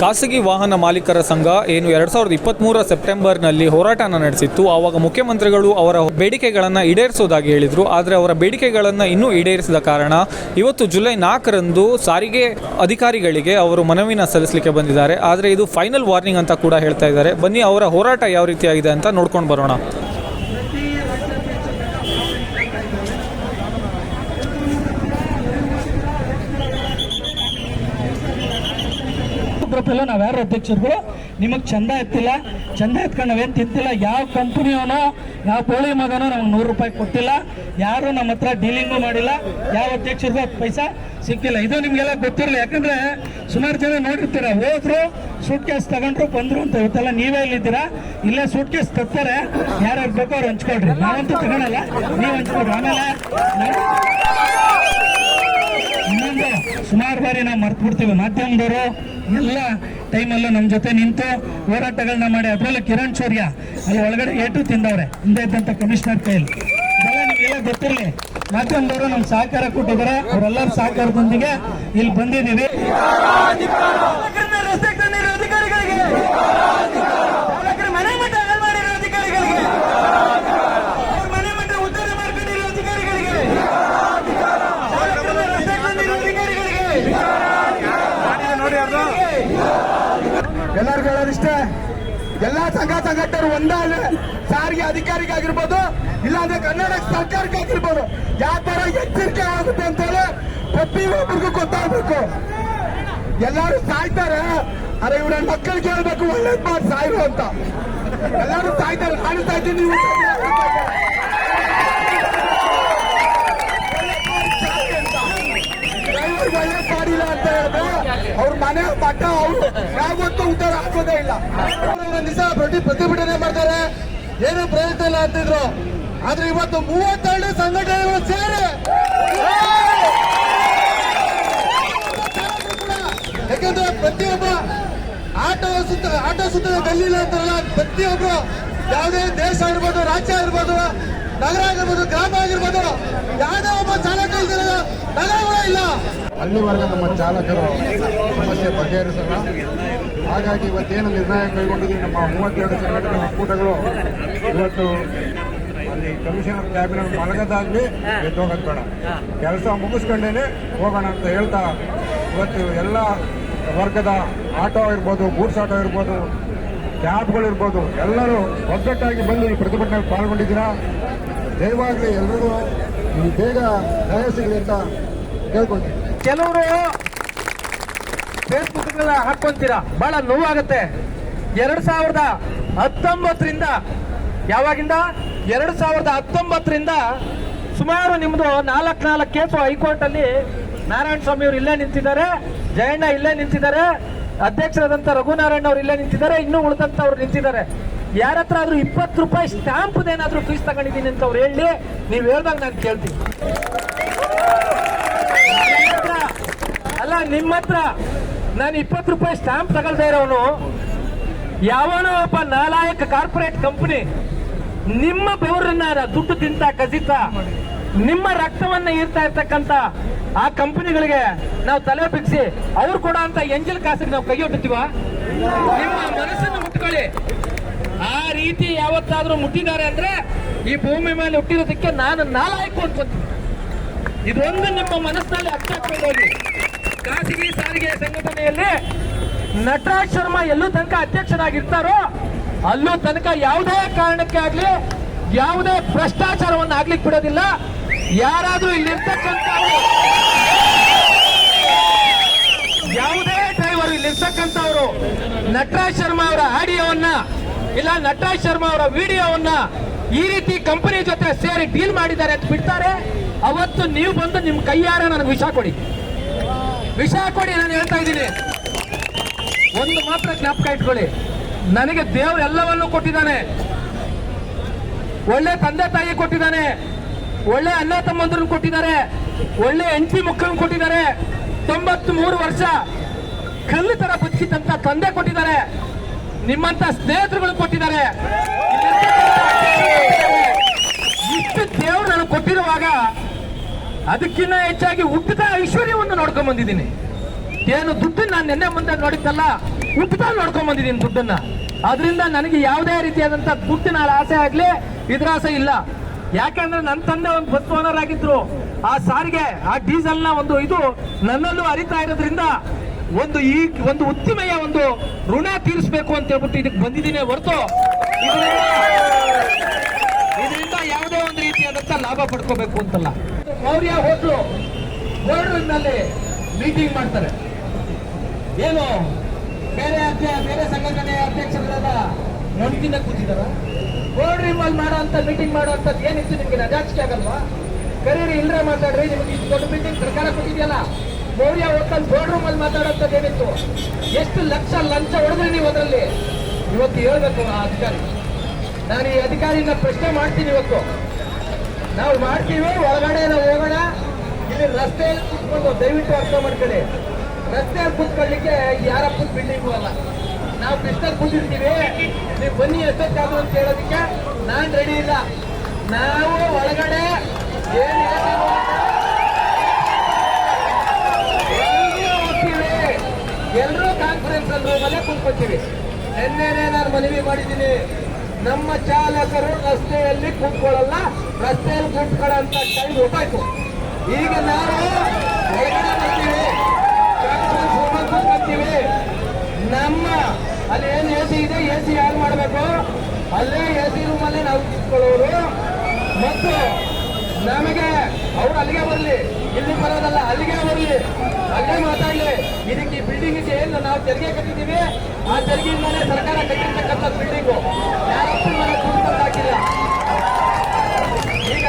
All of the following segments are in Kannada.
ಖಾಸಗಿ ವಾಹನ ಮಾಲೀಕರ ಸಂಘ ಏನು ಎರಡು ಸಾವಿರದ ಇಪ್ಪತ್ತ್ಮೂರ ಸೆಪ್ಟೆಂಬರ್ನಲ್ಲಿ ಹೋರಾಟನ ನಡೆಸಿತ್ತು. ಆವಾಗ ಮುಖ್ಯಮಂತ್ರಿಗಳು ಅವರ ಬೇಡಿಕೆಗಳನ್ನು ಈಡೇರಿಸೋದಾಗಿ ಹೇಳಿದರು. ಆದರೆ ಅವರ ಬೇಡಿಕೆಗಳನ್ನು ಇನ್ನೂ ಈಡೇರಿಸಿದ ಕಾರಣ ಇವತ್ತು ಜುಲೈ ನಾಲ್ಕರಂದು ಸಾರಿಗೆ ಅಧಿಕಾರಿಗಳಿಗೆ ಅವರು ಮನವಿನ ಸಲ್ಲಿಸಲಿಕ್ಕೆ ಬಂದಿದ್ದಾರೆ. ಆದರೆ ಇದು ಫೈನಲ್ ವಾರ್ನಿಂಗ್ ಅಂತ ಕೂಡ ಹೇಳ್ತಾ ಇದ್ದಾರೆ. ಬನ್ನಿ ಅವರ ಹೋರಾಟ ಯಾವ ರೀತಿಯಾಗಿದೆ ಅಂತ ನೋಡ್ಕೊಂಡು ಬರೋಣ. ಗ್ರೂಪ್ ನಾವು ಯಾರು ಅಧ್ಯಕ್ಷರು? ನಿಮಗೆ ಚಂದ ಎತ್ತಿಲ್ಲ. ಚಂದ ಎತ್ಕೊಂಡು ನಾವೇನು ತಿಂತಿಲ್ಲ. ಯಾವ ಕಂಪ್ನಿಯವನೋ ಯಾವ ಕೋಳಿ ಮಗನೋ ನಮ್ಗೆ ನೂರು ರೂಪಾಯಿ ಕೊಟ್ಟಿಲ್ಲ. ಯಾರು ನಮ್ಮ ಹತ್ರ ಡೀಲಿಂಗು ಮಾಡಿಲ್ಲ. ಯಾವ ಅಧ್ಯಕ್ಷರಿಗೂ ಪೈಸಾ ಸಿಕ್ಕಿಲ್ಲ ಇದು ನಿಮಗೆಲ್ಲ ಗೊತ್ತಿರಲಿ. ಯಾಕಂದ್ರೆ ಸುಮಾರು ಜನ ನೋಡಿರ್ತೀರ. ಹೋದ್ರು ಸೂಟ್ ಕೇಸ್ ತಗೊಂಡ್ರು, ಬಂದ್ರು ಅಂತ ಇವತ್ತೆಲ್ಲ ನೀವೇ ಇಲ್ಲಿದ್ದೀರಾ? ಇಲ್ಲೇ ಸೂಟ್ ಕೇಸ್ ತರ್ತಾರೆ ಯಾರ್ಯಾರು ಬೇಕೋ ಅವ್ರು ಹಂಚ್ಕೊಳ್ರಿ. ನಾವಂತೂ ತಗೊಳಲ್ಲ. ನೀವು ಹಂಚ್ಕೊಡ್ರಿ ಆಮೇಲೆ ಸುಮಾರು ಬಾರಿ ನಾವು ಮರ್ತು ಬಿಡ್ತೀವಿ. ಮಾಧ್ಯಮದವರು ಎಲ್ಲ ಟೈಮಲ್ಲೂ ನಮ್ಮ ಜೊತೆ ನಿಂತು ಹೋರಾಟಗಳನ್ನ ಮಾಡಿ, ಅದರಲ್ಲೂ ಕಿರಣ್ ಸೂರ್ಯ ಅಲ್ಲಿ ಒಳಗಡೆ ಏಟು ತಿಂದವ್ರೆ, ಹಿಂದೆ ಇದ್ದಂಥ ಕಮಿಷನರ್ ಕೈಯಲ್ಲಿ ಇದೆಲ್ಲ ನಿಮಗೆಲ್ಲ ಗೊತ್ತಿರಲಿ. ಮಾಧ್ಯಮದವರು ನಮ್ಮ ಸಹಕಾರ ಕೊಟ್ಟಿದ್ದಾರೆ ಅವರೆಲ್ಲರ ಸಹಕಾರದೊಂದಿಗೆ ಇಲ್ಲಿ ಬಂದಿದ್ದೀವಿ ಚಾಲಕರನ್ನ ರಸ್ತೆ ತಂದಿರೋ ಅಧಿಕಾರಿಗಳಿಗೆ ಚಾಲಕರ ಮನೆ ಮಠ ಹಾಳು ಮಾಡಿರೋ ಅಧಿಕಾರಿಗಳಿಗೆ ಅವ್ರ ಮನೆ ಮಠ ಉದ್ಧಾರ ಮಾಡ್ಕೊಂಡಿರೋ ಅಧಿಕಾರಿಗಳಿಗೆ ಚಾಲಕರನ್ನ ರಸ್ತೆ ತಂದಿರೋ ಅಧಿಕಾರಿಗಳಿಗೆ ಎಲ್ಲರಿಗೂ ಹೇಳೋದಿಷ್ಟೇ ಎಲ್ಲಾ ಸಂಘ ಸಂಘಟನೆಗಳು ಒಂದಾದ್ರೆ ಸಾರಿಗೆ ಅಧಿಕಾರಿಗಾಗಿರ್ಬೋದು, ಇಲ್ಲಾಂದ್ರೆ ಕನ್ನಡ ಸರ್ಕಾರಕ್ಕಾಗಿರ್ಬೋದು, ಯಾವ ತರ ಎಚ್ಚರಿಕೆ ಆಗುತ್ತೆ ಅಂತ ಹೇಳಿ ಪ್ರತಿಯೊಬ್ಬರಿಗೂ ಗೊತ್ತಾಗಬೇಕು. ಎಲ್ಲರೂ ಸಾಯ್ತಾರೆ. ಅರೆ, ಇವ್ರ ಮಕ್ಕಳು ಕೇಳಬೇಕು ಒಳ್ಳೇದ್ ಮಾಡಿ ಸಾಯ್ರು ಅಂತ. ಎಲ್ಲರೂ ಸಾಯ್ತಾರೆ. ನಾನು ಸಾಯ್ತೀನಿ, ನೀವು ಡ್ರೈವರ್ ಒಳ್ಳೆ ಮಾಡಿಲ್ಲ ಅಂತ ಹೇಳಿದ್ರೆ ಅವ್ರ ಮನೆ, ಮಠ, ಅವರು ಯಾವತ್ತೂ ಉದ್ಧಾರ ಆಗೋದೇ ಇಲ್ಲ. ದಿವಸ ಪ್ರತಿ ಪ್ರತಿಭಟನೆ ಮಾಡ್ತಾರೆ. ಏನು ಪ್ರಯತ್ನ ಇಲ್ಲ ಅಂತಿದ್ರು. ಆದ್ರೆ ಇವತ್ತು ಮೂವತ್ತೆರಡು ಸಂಘಟನೆಗಳು ಸೇರಿ ಯಾಕಂದ್ರೆ ಪ್ರತಿಯೊಬ್ಬ ಆಟೋ ಸುತ್ತ ಆಟ ಸುತ್ತ ಗಲ್ಲಿಲ್ಲ ಅಂತಾರಲ್ಲ ಪ್ರತಿಯೊಬ್ರು ಯಾವುದೇ ದೇಶ ಇರ್ಬೋದು ರಾಜ್ಯ ಇರ್ಬೋದು ನಗರ ಆಗಿರ್ಬೋದು, ಗ್ರಾಮ ಆಗಿರ್ಬೋದು, ಯಾವುದೇ ಒಬ್ಬ ಚಾಲಕ ಇದ್ದಿಲ್ಲ ನಗರ ಕೂಡ ಇಲ್ಲ. ವರ್ಗ ನಮ್ಮ ಚಾಲಕರು ಸಮಸ್ಯೆ ಬಗೆಹರಿಸಲ್ಲ ಹಾಗಾಗಿ ಇವತ್ತೇನು ನಿರ್ಣಯ ಕೈಗೊಂಡಿದ್ದೀವಿ ನಮ್ಮ ಮೂವತ್ತೆರಡು ಸಂಘಟನೆ ಒಕ್ಕೂಟಗಳು ಇವತ್ತು ಅಲ್ಲಿ ಕಮಿಷನರ್ ಕ್ಯಾಬಿನೆಟ್ ಮಲಗದಾಗ್ಲಿ ಎದ್ದೋಗೋದು ಕೆಲಸ ಮುಗಿಸ್ಕೊಂಡೇನೆ ಹೋಗೋಣ ಅಂತ ಹೇಳ್ತಾ ಇವತ್ತು ಎಲ್ಲ ವರ್ಗದ ಆಟೋ ಇರ್ಬೋದು, ಗೂಡ್ಸ್ ಆಟೋ ಇರ್ಬೋದು ಕ್ಯಾಬ್ಗಳಿರ್ಬೋದು ಎಲ್ಲರೂ ಒಗ್ಗಟ್ಟಾಗಿ ಬಂದು ಈ ಪ್ರತಿಭಟನೆಯಲ್ಲಿ ಪಾಲ್ಗೊಂಡಿದ್ದೀರಾ? ದಯವಾಗಲಿ ಎಲ್ಲರೂ ಬೇಗ ನ್ಯಾಯ ಸಿಗಲಿ ಅಂತ ಕೇಳ್ಕೊಳ್ತೀನಿ ಕೆಲವರು ಫೇಸ್ಬುಕ್ ಹಾಕೊಂತೀರಾ ಬಹಳ ನೋವಾಗುತ್ತೆ. ಎರಡ್ ಸಾವಿರದ ಹತ್ತೊಂಬತ್ತರಿಂದ ಯಾವಾಗಿಂದ? ಎರಡು ಸಾವಿರದ ಹತ್ತೊಂಬತ್ತರಿಂದ ಸುಮಾರು ನಿಮ್ಮದು ನಾಲ್ಕು ನಾಲ್ಕು ಕೇಸು ಹೈಕೋರ್ಟ್ ಅಲ್ಲಿ ನಾರಾಯಣ ಸ್ವಾಮಿ ಅವರು ಇಲ್ಲೇ ನಿಂತಿದ್ದಾರೆ, ಜಯಣ್ಣ ಇಲ್ಲೇ ನಿಂತಿದ್ದಾರೆ, ಅಧ್ಯಕ್ಷರಾದಂಥ ರಘುನಾರಾಯಣ ಅವರು ಇಲ್ಲೇ ನಿಂತಿದ್ದಾರೆ, ಇನ್ನೂ ಉಳಿದಂತವ್ರು ನಿಂತಿದ್ದಾರೆ. ಯಾರ ಹತ್ರ ಆದ್ರೂ ಇಪ್ಪತ್ತು ರೂಪಾಯಿ ಸ್ಟಾಂಪ್ ಏನಾದ್ರೂ ಫೀಸ್ ತಗೊಂಡಿದ್ದೀನಿ ಅಂತ ಅವ್ರು ಹೇಳಿ, ನೀವು ಹೇಳ್ದಾಗ ನಾನು ಕೇಳ್ತೀನಿ. ಅಲ್ಲ, ನಿಮ್ಮ ಹತ್ರ ನಾನು ಇಪ್ಪತ್ತು ರೂಪಾಯಿ ಸ್ಟಾಂಪ್ ತಗೊಳ್ತಾ ಇರೋನು, ಯಾವನೋ ಒಬ್ಬ ನಾಲಾಯಕ ಕಾರ್ಪೊರೇಟ್ ಕಂಪನಿ, ನಿಮ್ಮ ಬೆವರನ್ನ ದುಡ್ಡು ತಿಂತ, ಕಸಿತ, ನಿಮ್ಮ ರಕ್ತವನ್ನ ಈರ್ತಾ ಇರ್ತಕ್ಕಂತ ಆ ಕಂಪನಿಗಳಿಗೆ ನಾವು ತಲೆ ಬಿಗಿಸಿ ಅವ್ರು ಕೊಡೋ ಅಂತ ಎಂಜಲ್ ಕಾಸಿಗೆ ನಾವು ಕೈ ಒಡ್ತೀವ ನಿಮ್ಮ ಮನಸ್ಸನ್ನು ಮುಟ್ಕೊಳ್ಳಿ. ಆ ರೀತಿ ಯಾವತ್ತಾದ್ರೂ ಮುಟ್ಟಿದ್ದಾರೆ ಅಂದ್ರೆ ಈ ಭೂಮಿ ಮೇಲೆ ಹುಟ್ಟಿರೋದಕ್ಕೆ ನಾನು ನಾಲಾಯ್ಕು ಅನ್ಕೊಂತೀನಿ. ಇದೊಂದು ನಿಮ್ಮ ಮನಸ್ಸಿನಲ್ಲಿ ಅರ್ಥ ಹೋಗಿ ಖಾಸಗಿ ಸಾರಿಗೆ ಸಂಘಟನೆಯಲ್ಲಿ ನಟರಾಜ್ ಶರ್ಮಾ ಎಲ್ಲೂ ತನಕ ಅಧ್ಯಕ್ಷರಾಗಿರ್ತಾರೋ, ಅಲ್ಲೂ ತನಕ ಯಾವುದೇ ಕಾರಣಕ್ಕೆ ಆಗ್ಲಿ, ಯಾವುದೇ ಭ್ರಷ್ಟಾಚಾರವನ್ನು ಆಗ್ಲಿಕ್ಕೆ ಬಿಡೋದಿಲ್ಲ. ಯಾರಾದ್ರೂ ಇಲ್ಲಿರ್ತಕ್ಕಂಥ ಯಾವುದೇ ಡ್ರೈವರ್ ಇಲ್ಲಿರ್ತಕ್ಕಂಥವ್ರು ನಟರಾಜ್ ಶರ್ಮಾ ಅವರ ಆಡಿಯೋವನ್ನ ಇಲ್ಲ, ನಟರಾಜ್ ಶರ್ಮಾ ಅವರ ವಿಡಿಯೋವನ್ನ ಈ ರೀತಿ ಕಂಪನಿ ಜೊತೆ ಸೇರಿ ಡೀಲ್ ಮಾಡಿದ್ದಾರೆ ಅಂತ ಬಿಡ್ತಾರೆ. ಅವತ್ತು ನೀವು ಬಂದು ನಿಮ್ ಕೈಯಾರ ನನಗೆ ವಿಷ ಕೊಡಿ. ವಿಷ ಕೊಡಿ, ನಾನು ಹೇಳ್ತಾ ಇದ್ದೀನಿ. ಒಂದು ಮಾತ್ರ ಜ್ಞಾಪಕ ಇಟ್ಕೊಳ್ಳಿ. ನನಗೆ ದೇವ್ರು ಎಲ್ಲವನ್ನೂ ಕೊಟ್ಟಿದ್ದಾನೆ. ಒಳ್ಳೆ ತಂದೆ ತಾಯಿ ಕೊಟ್ಟಿದ್ದಾನೆ. ಒಳ್ಳೆ ಅಣ್ಣ ತಮ್ಮಂದ್ರನ್ನು ಕೊಟ್ಟಿದ್ದಾರೆ. ಒಳ್ಳೆ ಹೆಂಡತಿ ಮಕ್ಕಳನ್ನು ಕೊಟ್ಟಿದ್ದಾರೆ. ತೊಂಬತ್ತು ಮೂರು ವರ್ಷ ಕಲ್ಲು ತರ ಬದುಕಿದಂತ ತಂದೆ ಕೊಟ್ಟಿದ್ದಾರೆ. ನಿಮ್ಮಂತ ಸ್ನೇಹಿತರುಗಳು ಕೊಟ್ಟಿದ್ದಾರೆ. ಇಷ್ಟು ದೇವರು ನಾನು ಕೊಟ್ಟಿರುವಾಗ ಅದಕ್ಕಿಂತ ಹೆಚ್ಚಾಗಿ ಹುಟ್ಟಿದ ಐಶ್ವರ್ಯವನ್ನು ನೋಡ್ಕೊಂಡ್ ಬಂದಿದ್ದೀನಿ. ಏನು ದುಡ್ಡನ್ನ ನಾನು ನಿನ್ನೆ ಮುಂದೆ ನೋಡಿದ್ದಲ್ಲ ಹುಟ್ಟಿದ ನೋಡ್ಕೊಂಡ್ ಬಂದಿದ್ದೀನಿ ದುಡ್ಡನ್ನ. ಅದರಿಂದ ನನಗೆ ಯಾವುದೇ ರೀತಿಯಾದಂತ ದುಡ್ಡಿನ ಆಸೆ ಆಗ್ಲಿ ಇದ್ರ ಆಸೆ ಇಲ್ಲ. ಯಾಕಂದ್ರೆ ನನ್ನ ತಂದೆ ಒಂದು ಬಸ್ ಓನರ್ ಆಗಿದ್ರು. ಆ ಸಾರಿಗೆ, ಆ ಡೀಸೆಲ್ನ ಒಂದು ಇದು ನನ್ನಲ್ಲೂ ಅರಿತಾ ಇರೋದ್ರಿಂದ ಒಂದು ಈ ಒಂದು ಉತ್ತಿಮೆಯ ಒಂದು ಋಣ ತೀರಿಸಬೇಕು ಅಂತ ಹೇಳ್ಬಿಟ್ಟು ಇದಕ್ಕೆ ಬಂದಿದ್ದೀನಿ ಹೊರತು. ಇದರಿಂದ ಯಾವುದೇ ಒಂದು ರೀತಿಯಾದಂತ ಲಾಭ ಪಡ್ಕೋಬೇಕು ಅಂತಲ್ಲ. ಮೌರ್ಯ ಹೋಟ್ಲು ನಲ್ಲಿ ಮೀಟಿಂಗ್ ಮಾಡ್ತಾರೆ. ಏನು? ಬೇರೆ ಬೇರೆ ಸಂಘಟನೆಯ ಅಧ್ಯಕ್ಷರೆಲ್ಲ ನೊಂದಿನ ಕೂತಿದಾರ ಬೋರ್ಡ್ ಅಲ್ಲಿ ಮಾಡೋ ಅಂತ ಮೀಟಿಂಗ್ ಮಾಡೋ ಅಂತದ್ದು ಏನಿತ್ತು ನಿಮ್ಗೆ? ರಜಾಚಿಕೆ ಆಗಲ್ವಾ? ಕರೀರಿ ಇಲ್ಲರೆ ಮಾತಾಡ್ರಿ, ನಿಮ್ಗೆ ಇಷ್ಟು ದೊಡ್ಡ ಮೀಟಿಂಗ್ ಸರ್ಕಾರ ಕೊಟ್ಟಿದೆಯಲ್ಲ. ಮೌರ್ಯ ಹೋಟೆಲ್ ಬೋರ್ಡ್ ರೂಮ್ ಅಲ್ಲಿ ಏನಿತ್ತು? ಎಷ್ಟು ಲಕ್ಷ ಲಂಚ ಹೊಡೆದ್ರಿ ನೀವು ಅದರಲ್ಲಿ? ಇವತ್ತು ಹೇಳ್ಬೇಕು ಆ ಅಧಿಕಾರಿ. ನಾನು ಈ ಅಧಿಕಾರಿನ ಪ್ರಶ್ನೆ ಮಾಡ್ತೀನಿ ಇವತ್ತು. ನಾವು ಮಾಡ್ತೀವಿ, ಒಳಗಡೆ ನಾವು ಹೋಗೋಣ. ಇಲ್ಲಿ ರಸ್ತೆ ಕುತ್ಕೊಂಡು ದಯವಿಟ್ಟು ಅರ್ಥ ಮಾಡ್ಕೊಳ್ಳಿ. ರಸ್ತೆಯಲ್ಲಿ ಕೂತ್ಕೊಳ್ಳಿಕ್ಕೆ ಯಾರಪ್ಪ ಬಿಲ್ಡಿಂಗು ಅಲ್ಲ. ನಾವು ಬಿಸ್ನಲ್ಲಿ ಕೂತಿರ್ತೀವಿ. ನೀವು ಬನ್ನಿ ಎಷ್ಟೊತ್ತಾದ್ರು ಅಂತ ಹೇಳೋದಕ್ಕೆ. ನಾನು ರೆಡಿ ಇಲ್ಲ. ನಾವು ಒಳಗಡೆ ಏನ್ ಹೇಳ್ತೀವೋ ಎಲ್ರೂ ಹೋಗ್ತೀವಿ ಎಲ್ಲರೂ ಕಾನ್ಫರೆನ್ಸ್ ರೂಮಲ್ಲೇ ಕುಂತ್ಕೊತೀವಿ ನಾನು ಮನವಿ ಮಾಡಿದ್ದೀನಿ, ನಮ್ಮ ಚಾಲಕರು ರಸ್ತೆಯಲ್ಲಿ ಕೂತ್ಕೊಳ್ಳಲ್ಲ, ರಸ್ತೆಯಲ್ಲಿ ಕೂತ್ಕೊಳ್ಳೋಂಥ ಟೈಮ್ ಹೊತ್ತಾಯ್ತು ಈಗ ನಾವು ಹೊರಗಡೆ ಬರ್ತೀವಿ ನಮ್ಮ, ಅಲ್ಲಿ ಏನು ಎ ಸಿ ಇದೆ ಎ ಸಿ ಯಾರು ಮಾಡಬೇಕು. ಅಲ್ಲೇ ಎ ಸಿ ರೂಮಲ್ಲೇ ನಾವು ಕೂತ್ಕೊಳ್ಳೋರು. ಮತ್ತು ನಮಗೆ ಅವ್ರು ಅಲ್ಲಿಗೆ ಬರಲಿ. ಇಲ್ಲಿ ಬರೋದಲ್ಲ, ಅಲ್ಲಿಗೆ ಬರಲಿ. ಅಲ್ಲೇ ಮಾತಾಡಲಿ. ಇದಕ್ಕೆ ಈ ಬಿಲ್ಡಿಂಗ್ ಏನು ನಾವು ತೆರಿಗೆ ಕಟ್ಟಿದ್ದೀವಿ? ಆ ತೆರಿಗೆಯಿಂದಾನೇ ಸರ್ಕಾರ ಕಟ್ಟಿರ್ತಕ್ಕಂಥ ಬಿಲ್ಡಿಂಗು ಯಾರಪ್ಪನ ಮನೆ ಹಾಕಿಲ್ಲ ಈಗ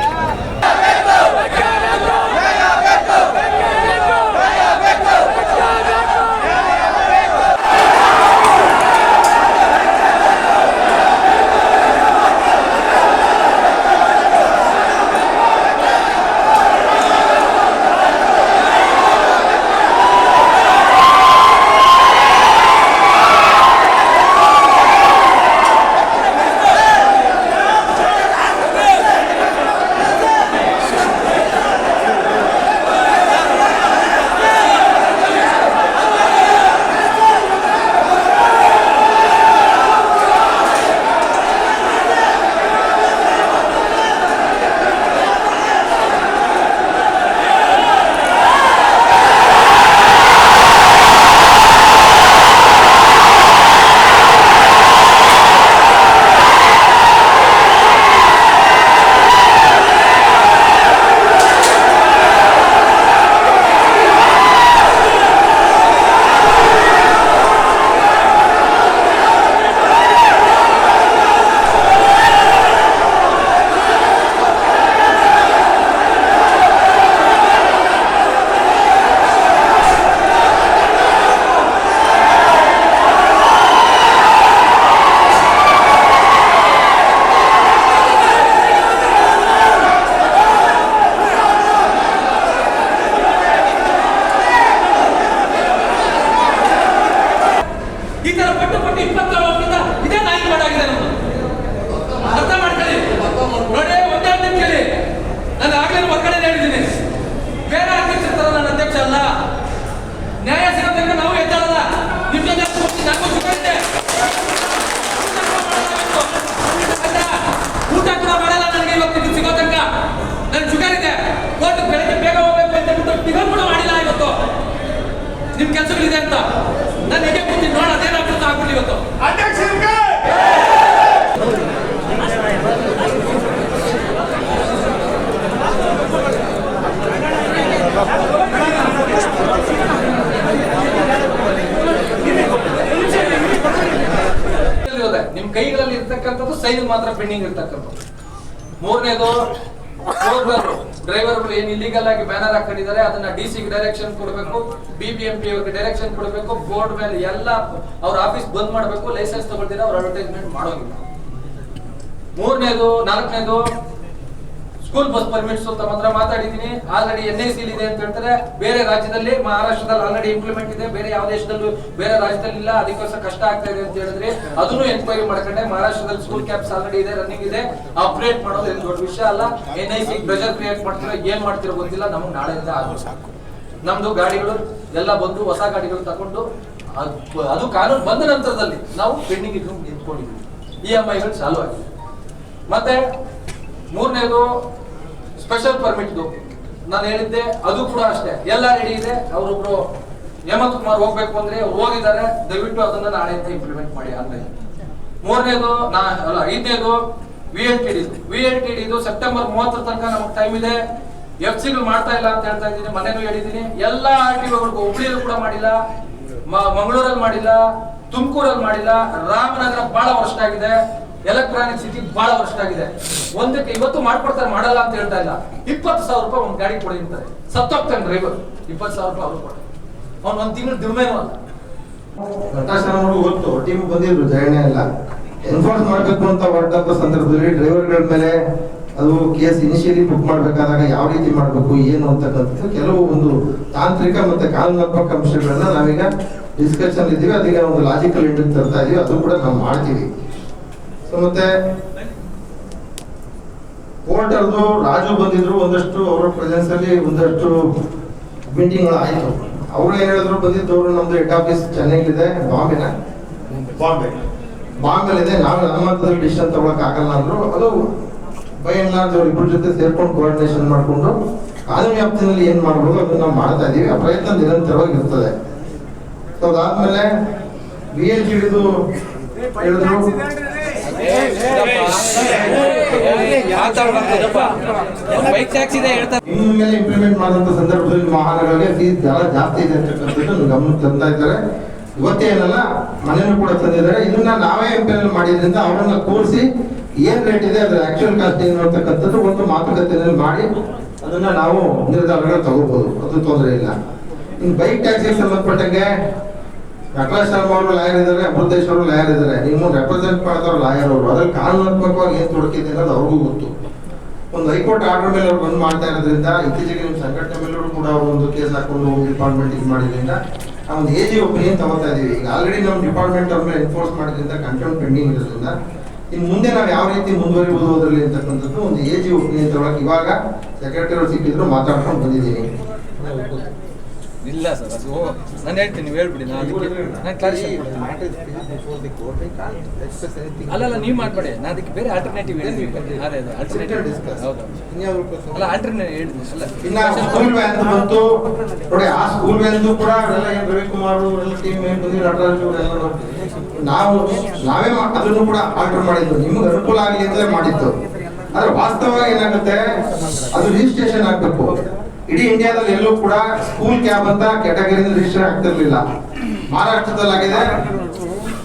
ಮಾತ್ರ ಪೆಂಡಿಂಗ್ ಇರ್ತಕ್ಕಂಥದ್ದು. ಮೂರನೇದು ಡ್ರೈವರ್ಗಳು ಏನ್ ಇಲ್ಲಿಗಲ್ ಆಗಿ ಬ್ಯಾನರ್ ಹಾಕೊಂಡಿದ್ದಾರೆ, ಅದನ್ನ ಡಿ ಸಿ ಡೈರೆಕ್ಷನ್ ಕೊಡಬೇಕು ಬಿ ಬಿ ಎಂ ಪಿ ಅವ್ರಿಗೆ ಡೈರೆಕ್ಷನ್ ಕೊಡಬೇಕು ಬೋರ್ಡ್ ಮೇಲೆ ಎಲ್ಲ ಅವ್ರ ಆಫೀಸ್ ಬಂದ್ ಮಾಡಬೇಕು ಲೈಸೆನ್ಸ್ ತಗೊಳ್ತೀರಾ ಅವ್ರ ಅಡ್ವರ್ಟೈಸ್ಮೆಂಟ್ ಮಾಡೋಂಗಿಲ್ಲ. ಮೂರನೇದು, ನಾಲ್ಕನೇದು ಸ್ಕೂಲ್ ಬಸ್ ಪರ್ಮಿಟ್ಸ್ ತಮ್ಮ ಹತ್ರ ಮಾತಾಡಿದ್ದೀನಿ. ಆಲ್ರೆಡಿ ಎನ್ ಐ ಸಿ ಇದೆ ಅಂತ ಹೇಳ್ತಾರೆ. ಬೇರೆ ರಾಜ್ಯದಲ್ಲಿ ಮಹಾರಾಷ್ಟ್ರದಲ್ಲಿ ಆಲ್ರೆಡಿ ಇಂಪ್ಲಿಮೆಂಟ್ ಇದೆ. ಬೇರೆ ಯಾವ ದೇಶದಲ್ಲೂ ಬೇರೆ ರಾಜ್ಯದಲ್ಲಿ ಇಲ್ಲ. ಅದಕ್ಕೋಸ್ಕರ ಕಷ್ಟ ಆಗ್ತಾ ಇದೆ ಅಂತ ಹೇಳಿದ್ರೆ ಅದನ್ನು ಎನ್ಕ್ವೈರಿ ಮಾಡ್ಕೊಂಡೆ. ಮಹಾರಾಷ್ಟ್ರದಲ್ಲಿ ಸ್ಕೂಲ್ ಕ್ಯಾಪ್ಸ್ ಆಲ್ರೆಡಿ ಇದೆ ರನ್ನಿಂಗ್ ಇದೆ. ಅಪ್ಡೇಟ್ ಮಾಡೋದು ಏನು ದೊಡ್ಡ ವಿಷಯ ಅಲ್ಲ. N I C pressure create ಮಾಡ್ತಿರೋ ಏನ್ ಮಾಡ್ತಿರೋ ಗೊತ್ತಿಲ್ಲ. ನಮ್ಗೆ ನಾಳೆಯಿಂದ ಸಾಕು ನಮ್ದು ಗಾಡಿಗಳು ಎಲ್ಲ ಬಂದು ಹೊಸ ಗಾಡಿಗಳು ತಗೊಂಡು ಅದ್- ಅದು ಕಾನೂನು ಬಂದ ನಂತರದಲ್ಲಿ ನಾವು ಪೆಂಡಿಂಗ್ ಇಟ್ಕೊಂಡು ನಿಂತ್ಕೊಂಡಿದ್ವಿ ಇ ಎಂ ಐಗಳು ಚಾಲು ಆಗಿದೆ. ಮತ್ತೆ ಮೂರನೇದು ಸ್ಪೆಷಲ್ ಪರ್ಮಿಟ್ದು ನಾನು ಹೇಳಿದ್ದೆ, ಅದು ಕೂಡ ಅಷ್ಟೇ. ಎಲ್ಲ ರೆಡಿ ಇದೆ. ಅವರೊಬ್ರು ಹೇಮಂತ್ ಕುಮಾರ್ ಹೋಗ್ಬೇಕು ಅಂದ್ರೆ ಹೋಗಿದ್ದಾರೆ. ದಯವಿಟ್ಟು ಅದನ್ನ ನಾಳೆಯಿಂದ ಇಂಪ್ಲಿಮೆಂಟ್ ಮಾಡಿ ಆನ್ಲೈನ್ ಮೂರನೇದು, ನಾ, ಅಲ್ಲ, ಐದನೇದು V L T D V L T ಡಿದು September ಮೂವತ್ತರ ತನಕ ನಮಗೆ ಟೈಮ್ ಇದೆ. ಎಫ್ ಸಿಗಳು ಮಾಡ್ತಾ ಇಲ್ಲ ಅಂತ ಹೇಳ್ತಾ ಇದ್ದೀನಿ ಮನೆಗೂ ಹೇಳಿದ್ದೀನಿ. ಎಲ್ಲ ಆರ್ ಟಿ ಒಗಳಿಗೂ ಹುಬ್ಳಿಯಲ್ಲೂ ಕೂಡ ಮಾಡಿಲ್ಲ ಮಂಗಳೂರಲ್ಲಿ ಮಾಡಿಲ್ಲ, ತುಮಕೂರಲ್ಲಿ ಮಾಡಿಲ್ಲ, ರಾಮನಗರ ಬಹಳ ವರ್ಷ ಆಗಿದೆ. ಎಲೆಕ್ಟ್ರಾನಿಕ್ ಸಿಟಿ ಬಹಳ ವರ್ಷ ಆಗಿದೆ ಒಂದಕ್ಕೆ ಇವತ್ತು ಮಾಡ್ಕೊಡ್ತಾರೆ, ಮಾಡಲ್ಲ ಅಂತ ಹೇಳ್ತಾ ಇಲ್ಲ. ಇಪ್ಪತ್ತು ಸಾವಿರ ರೂಪಾಯಿ ಒಂದು ಗಾಡಿ ಕೊಡಿ ಅಂತಾರೆ. ಸತ್ತೋಗ್ತಾನೆ ಡ್ರೈವರ್ ಇಪ್ಪತ್ತು ಸಾವಿರ ರೂಪಾಯಿ ಅವ್ರು ಕೊಡ್ತಾರೆ ಅವ್ನು ಒಂದು ತಿಂಗಳು ದುಡಿಮೆನೂ ಅಲ್ಲ. ಅವರು ಗೊತ್ತು ಟೀಮ್ ಬಂದಿದ್ರು ಜಯಣೆ ಎಲ್ಲ ಎನ್ಫೋರ್ಸ್ ಮಾಡಬೇಕು ಅಂತ ಹೊರಟಂತ ಸಂದರ್ಭದಲ್ಲಿ ಡ್ರೈವರ್ಗಳ ಮೇಲೆ ಅದು ಕೇಸ್ ಇನಿಷಿಯಲಿ ಬುಕ್ ಮಾಡಬೇಕಾದಾಗ ಯಾವ ರೀತಿ ಮಾಡಬೇಕು, ಏನು ಅಂತಕ್ಕಂಥದ್ದು ಕೆಲವು ಒಂದು ತಾಂತ್ರಿಕ ಮತ್ತೆ ಕಾನೂನಾತ್ಮಕ ಅಂಶಗಳನ್ನ ನಾವೀಗ ಡಿಸ್ಕಷನ್ ಇದ್ದೀವಿ. ಅದೀಗ ಒಂದು ಲಾಜಿಕಲ್ ಎಂಡ್ ತರ್ತಾ ಇದೀವಿ. ಅದು ಕೂಡ ನಾವು ಮಾಡ್ತೀವಿ. ಸೊ ಮತ್ತೆ ಕೋರ್ಟ್ ಅವ್ರದ್ದು ರಾಜು ಬಂದಿದ್ರು ಒಂದಷ್ಟು ಅವರ ಪ್ರೆಸೆನ್ಸ್ ಅಲ್ಲಿ ಒಂದಷ್ಟು ಮೀಟಿಂಗ್ ಆಯ್ತು ಅವರು ಏನ್ ಹೇಳಿದ್ರು ಅವರು ನಮ್ದು ಹೆಡ್ ಆಫೀಸ್ ಚೆನ್ನೈಲಿದೆ ಬಾಂಬೆನ. ಬಾಂಬೆ. ಬಾಂಬೆಲಿದೆ ನಾವು ನಮ್ಮ ಹಂತದಲ್ಲಿ ಡಿಸಿಷನ್ ತಗೊಳಕ್ ಆಗಲ್ಲ ಅಂದ್ರು. ಅದು ಬೈ ಅಂಡ್ ಲಾರ್ಜ್ ಅವ್ರ ಇಬ್ಬರ ಜೊತೆ ಸೇರ್ಕೊಂಡು ಕೋಆರ್ಡಿನೇಷನ್ ಮಾಡಿಕೊಂಡು ಕಾನೂನು ವ್ಯಾಪ್ತಿನಲ್ಲಿ ಏನ್ ಮಾಡ್ಬೋದು ಅದನ್ನ ನಾವು ಮಾಡ್ತಾ ಇದೀವಿ. ಆ ಪ್ರಯತ್ನ ನಿರಂತರವಾಗಿ ಇರ್ತದೆ ಸೊ ಅದಾದ್ಮೇಲೆ ಬಿ ಎಲ್ ಹಿಡಿದು ಹೇಳಿದ್ರು. ಹೇಳ್ತಾರೆ ಇನ್ಮೇಲೆ ಇಂಪ್ಲಿಮೆಂಟ್ ಮಾಡಿದಂತ ಸಂದರ್ಭದಲ್ಲಿ ವಾಹನಗಳಿಗೆ ಫೀಸ್ ದರ ಜಾಸ್ತಿ ಇದೆ ಅಂತಕ್ಕಂಥದ್ದು ಗಮನ ತಂತಾ ಇದ್ದಾರೆ. ಇವತ್ತೇ ಏನಲ್ಲ ಮನೆಯೂ ಕೂಡ ತಂದಿದ್ದಾರೆ. ಇದನ್ನ ನಾವೇ ಇಂಪ್ಲಿಮೆಂಟ್ ಮಾಡಿದ್ರಿಂದ ಅವರನ್ನ ಕೂರಿಸಿ ಏನ್ ರೇಟ್ ಇದೆ, ಅದ್ರ ಆಕ್ಚುಯಲ್ ಕಾಸ್ಟ್ ಏನು ಅಂತಕ್ಕಂಥದ್ದು ಒಂದು ಮಾತುಕತೆಯಲ್ಲಿ ಮಾಡಿ ಅದನ್ನ ನಾವು ನಿರ್ಧಾರಗಳು ತಗೋಬಹುದು. ಅದು ತೊಂದರೆ ಇಲ್ಲ. ಇನ್ನು ಬೈಕ್ ಟ್ಯಾಕ್ಸಿಗೆ ಸಂಬಂಧಪಟ್ಟಂಗೆ ಶರ್ಮಾ ಅವರು ಲಾಯರ್ ಇದ್ದಾರೆ ಅಮೃತೇಶ್ ಲಾಯರ್ ಇದ್ದಾರೆ. ನಿಮ್ಮ ರೆಪ್ರೆಸೆಂಟ್ ಮಾಡ್ತಾರೋ ಲಾಯರ್ ಅವರು, ಅದ್ರಲ್ಲಿ ಕಾನೂನಾತ್ಮಕವಾಗಿ ಏನ್ ತೊಡಕಿದೆ ಅನ್ನೋದು ಅವ್ರಿಗೂ ಗೊತ್ತು. ಒಂದು ಹೈಕೋರ್ಟ್ ಆರ್ಡರ್ ಮೇಲೆ ಅವ್ರು ಬಂದು ಮಾಡ್ತಾ ಇರೋದ್ರಿಂದ, ಇತ್ತೀಚೆಗೆ ನಿಮ್ಮ ಸಂಘಟನೆ ಮೇಲೂ ಕೂಡ ಒಂದು ಕೇಸ್ ಹಾಕೊಂಡು ಡಿಪಾರ್ಟ್ಮೆಂಟ್ ಇದು ಮಾಡಿದ್ರಿಂದ, ಆ ಒಂದು ಏಜಿ ಒಪಿನಿಯನ್ ತಗೋತಾ ಇದೀವಿ. ಈಗ ಆಲ್ರೆಡಿ ನಮ್ಮ ಡಿಪಾರ್ಟ್ಮೆಂಟ್ ಅವ್ರ ಮೇಲೆ ಎನ್ಫೋರ್ಸ್ ಮಾಡಿದ್ರಿಂದ ಕಂಟೆಂಟ್ ಪೆಂಡಿಂಗ್ ಇರೋದ್ರಿಂದ ಇನ್ನು ಮುಂದೆ ನಾವು ಯಾವ ರೀತಿ ಮುಂದುವರಿಬಹುದು ಅದರಲ್ಲಿ ಅಂತಕ್ಕಂಥದ್ದು ಒಂದು ಏಜಿ ಒಪಿನಿಯನ್ ತಗೊಳಕ್ ಇವಾಗ ಸೆಕ್ರೆಟರಿ ಅವ್ರು ಸಿಕ್ಕಿದ್ರು ಮಾತಾಡ್ಕೊಂಡು ಬಂದಿದ್ದೀನಿ ಇಲ್ಲ ಸರ್, ಅದು ನಾನು ಹೇಳ್ತೀನಿ ನೀವು ಹೇಳ್ಬಿಡಿ ನಾನು ಅದಕ್ಕೆ ನಾನು ಕ್ಲಾರಿಫೈ ಅಲ್ಲ ನೀವು ಮಾಡಬೇಡಿ. ನಾನು ಅದಕ್ಕೆ ಬೇರೆ ಆಲ್ಟರ್ನೇಟಿವ್ ಹೇಳಿದ್ವಿ ಅದೇ ಅದೇ ಆಲ್ಟರ್ನೇಟಿವ್ ಹೌದು. ಅಲ್ಲ ಆಲ್ಟರ್ನೇಟಿವ್ ಹೇಳಿದ್ವಿ ಅಲ್ಲ. ಇನ್ನ ಸ್ಕೂಲ್ ವ್ಯಾನ್ ಬಂತು. ನೋಡಿ ಆ ಸ್ಕೂಲ್ ಕೂಡ ಅವರೆಲ್ಲ ಏನು ರವಿಕುಮಾರ್ ಅವರೆಲ್ಲ ಟೀಮ್ ಏನ್ ಬಂದಿದ್ರು ನಟರಾಜ್ ಅವರೆಲ್ಲ ನಾವು ನಾವೇ ಅದನ್ನು ಕೂಡ ಆರ್ಡರ್ ಮಾಡಿದ್ದು. ನಿಮ್ಗೆ ಅನುಕೂಲ ಆಗಲಿ ಅಂತಲೇ ಮಾಡಿದ್ದು. ಆದ್ರೆ ವಾಸ್ತವವಾಗಿ ಏನಾಗುತ್ತೆ? ಅದು ರಿಜಿಸ್ಟ್ರೇಷನ್ ಆಗ್ಬೇಕು. ಇಡೀ ಇಂಡಿಯಾದಲ್ಲಿ ಎಲ್ಲೂ ಕೂಡ ಸ್ಕೂಲ್ ಕ್ಯಾಬ್ ಅಂತ ಕ್ಯಾಟಗರಿ ರಿಜಿಸ್ಟರ್ ಆಗ್ತಿರ್ಲಿಲ್ಲ. ಮಹಾರಾಷ್ಟ್ರದಲ್ಲಿ ಆಗಿದೆ.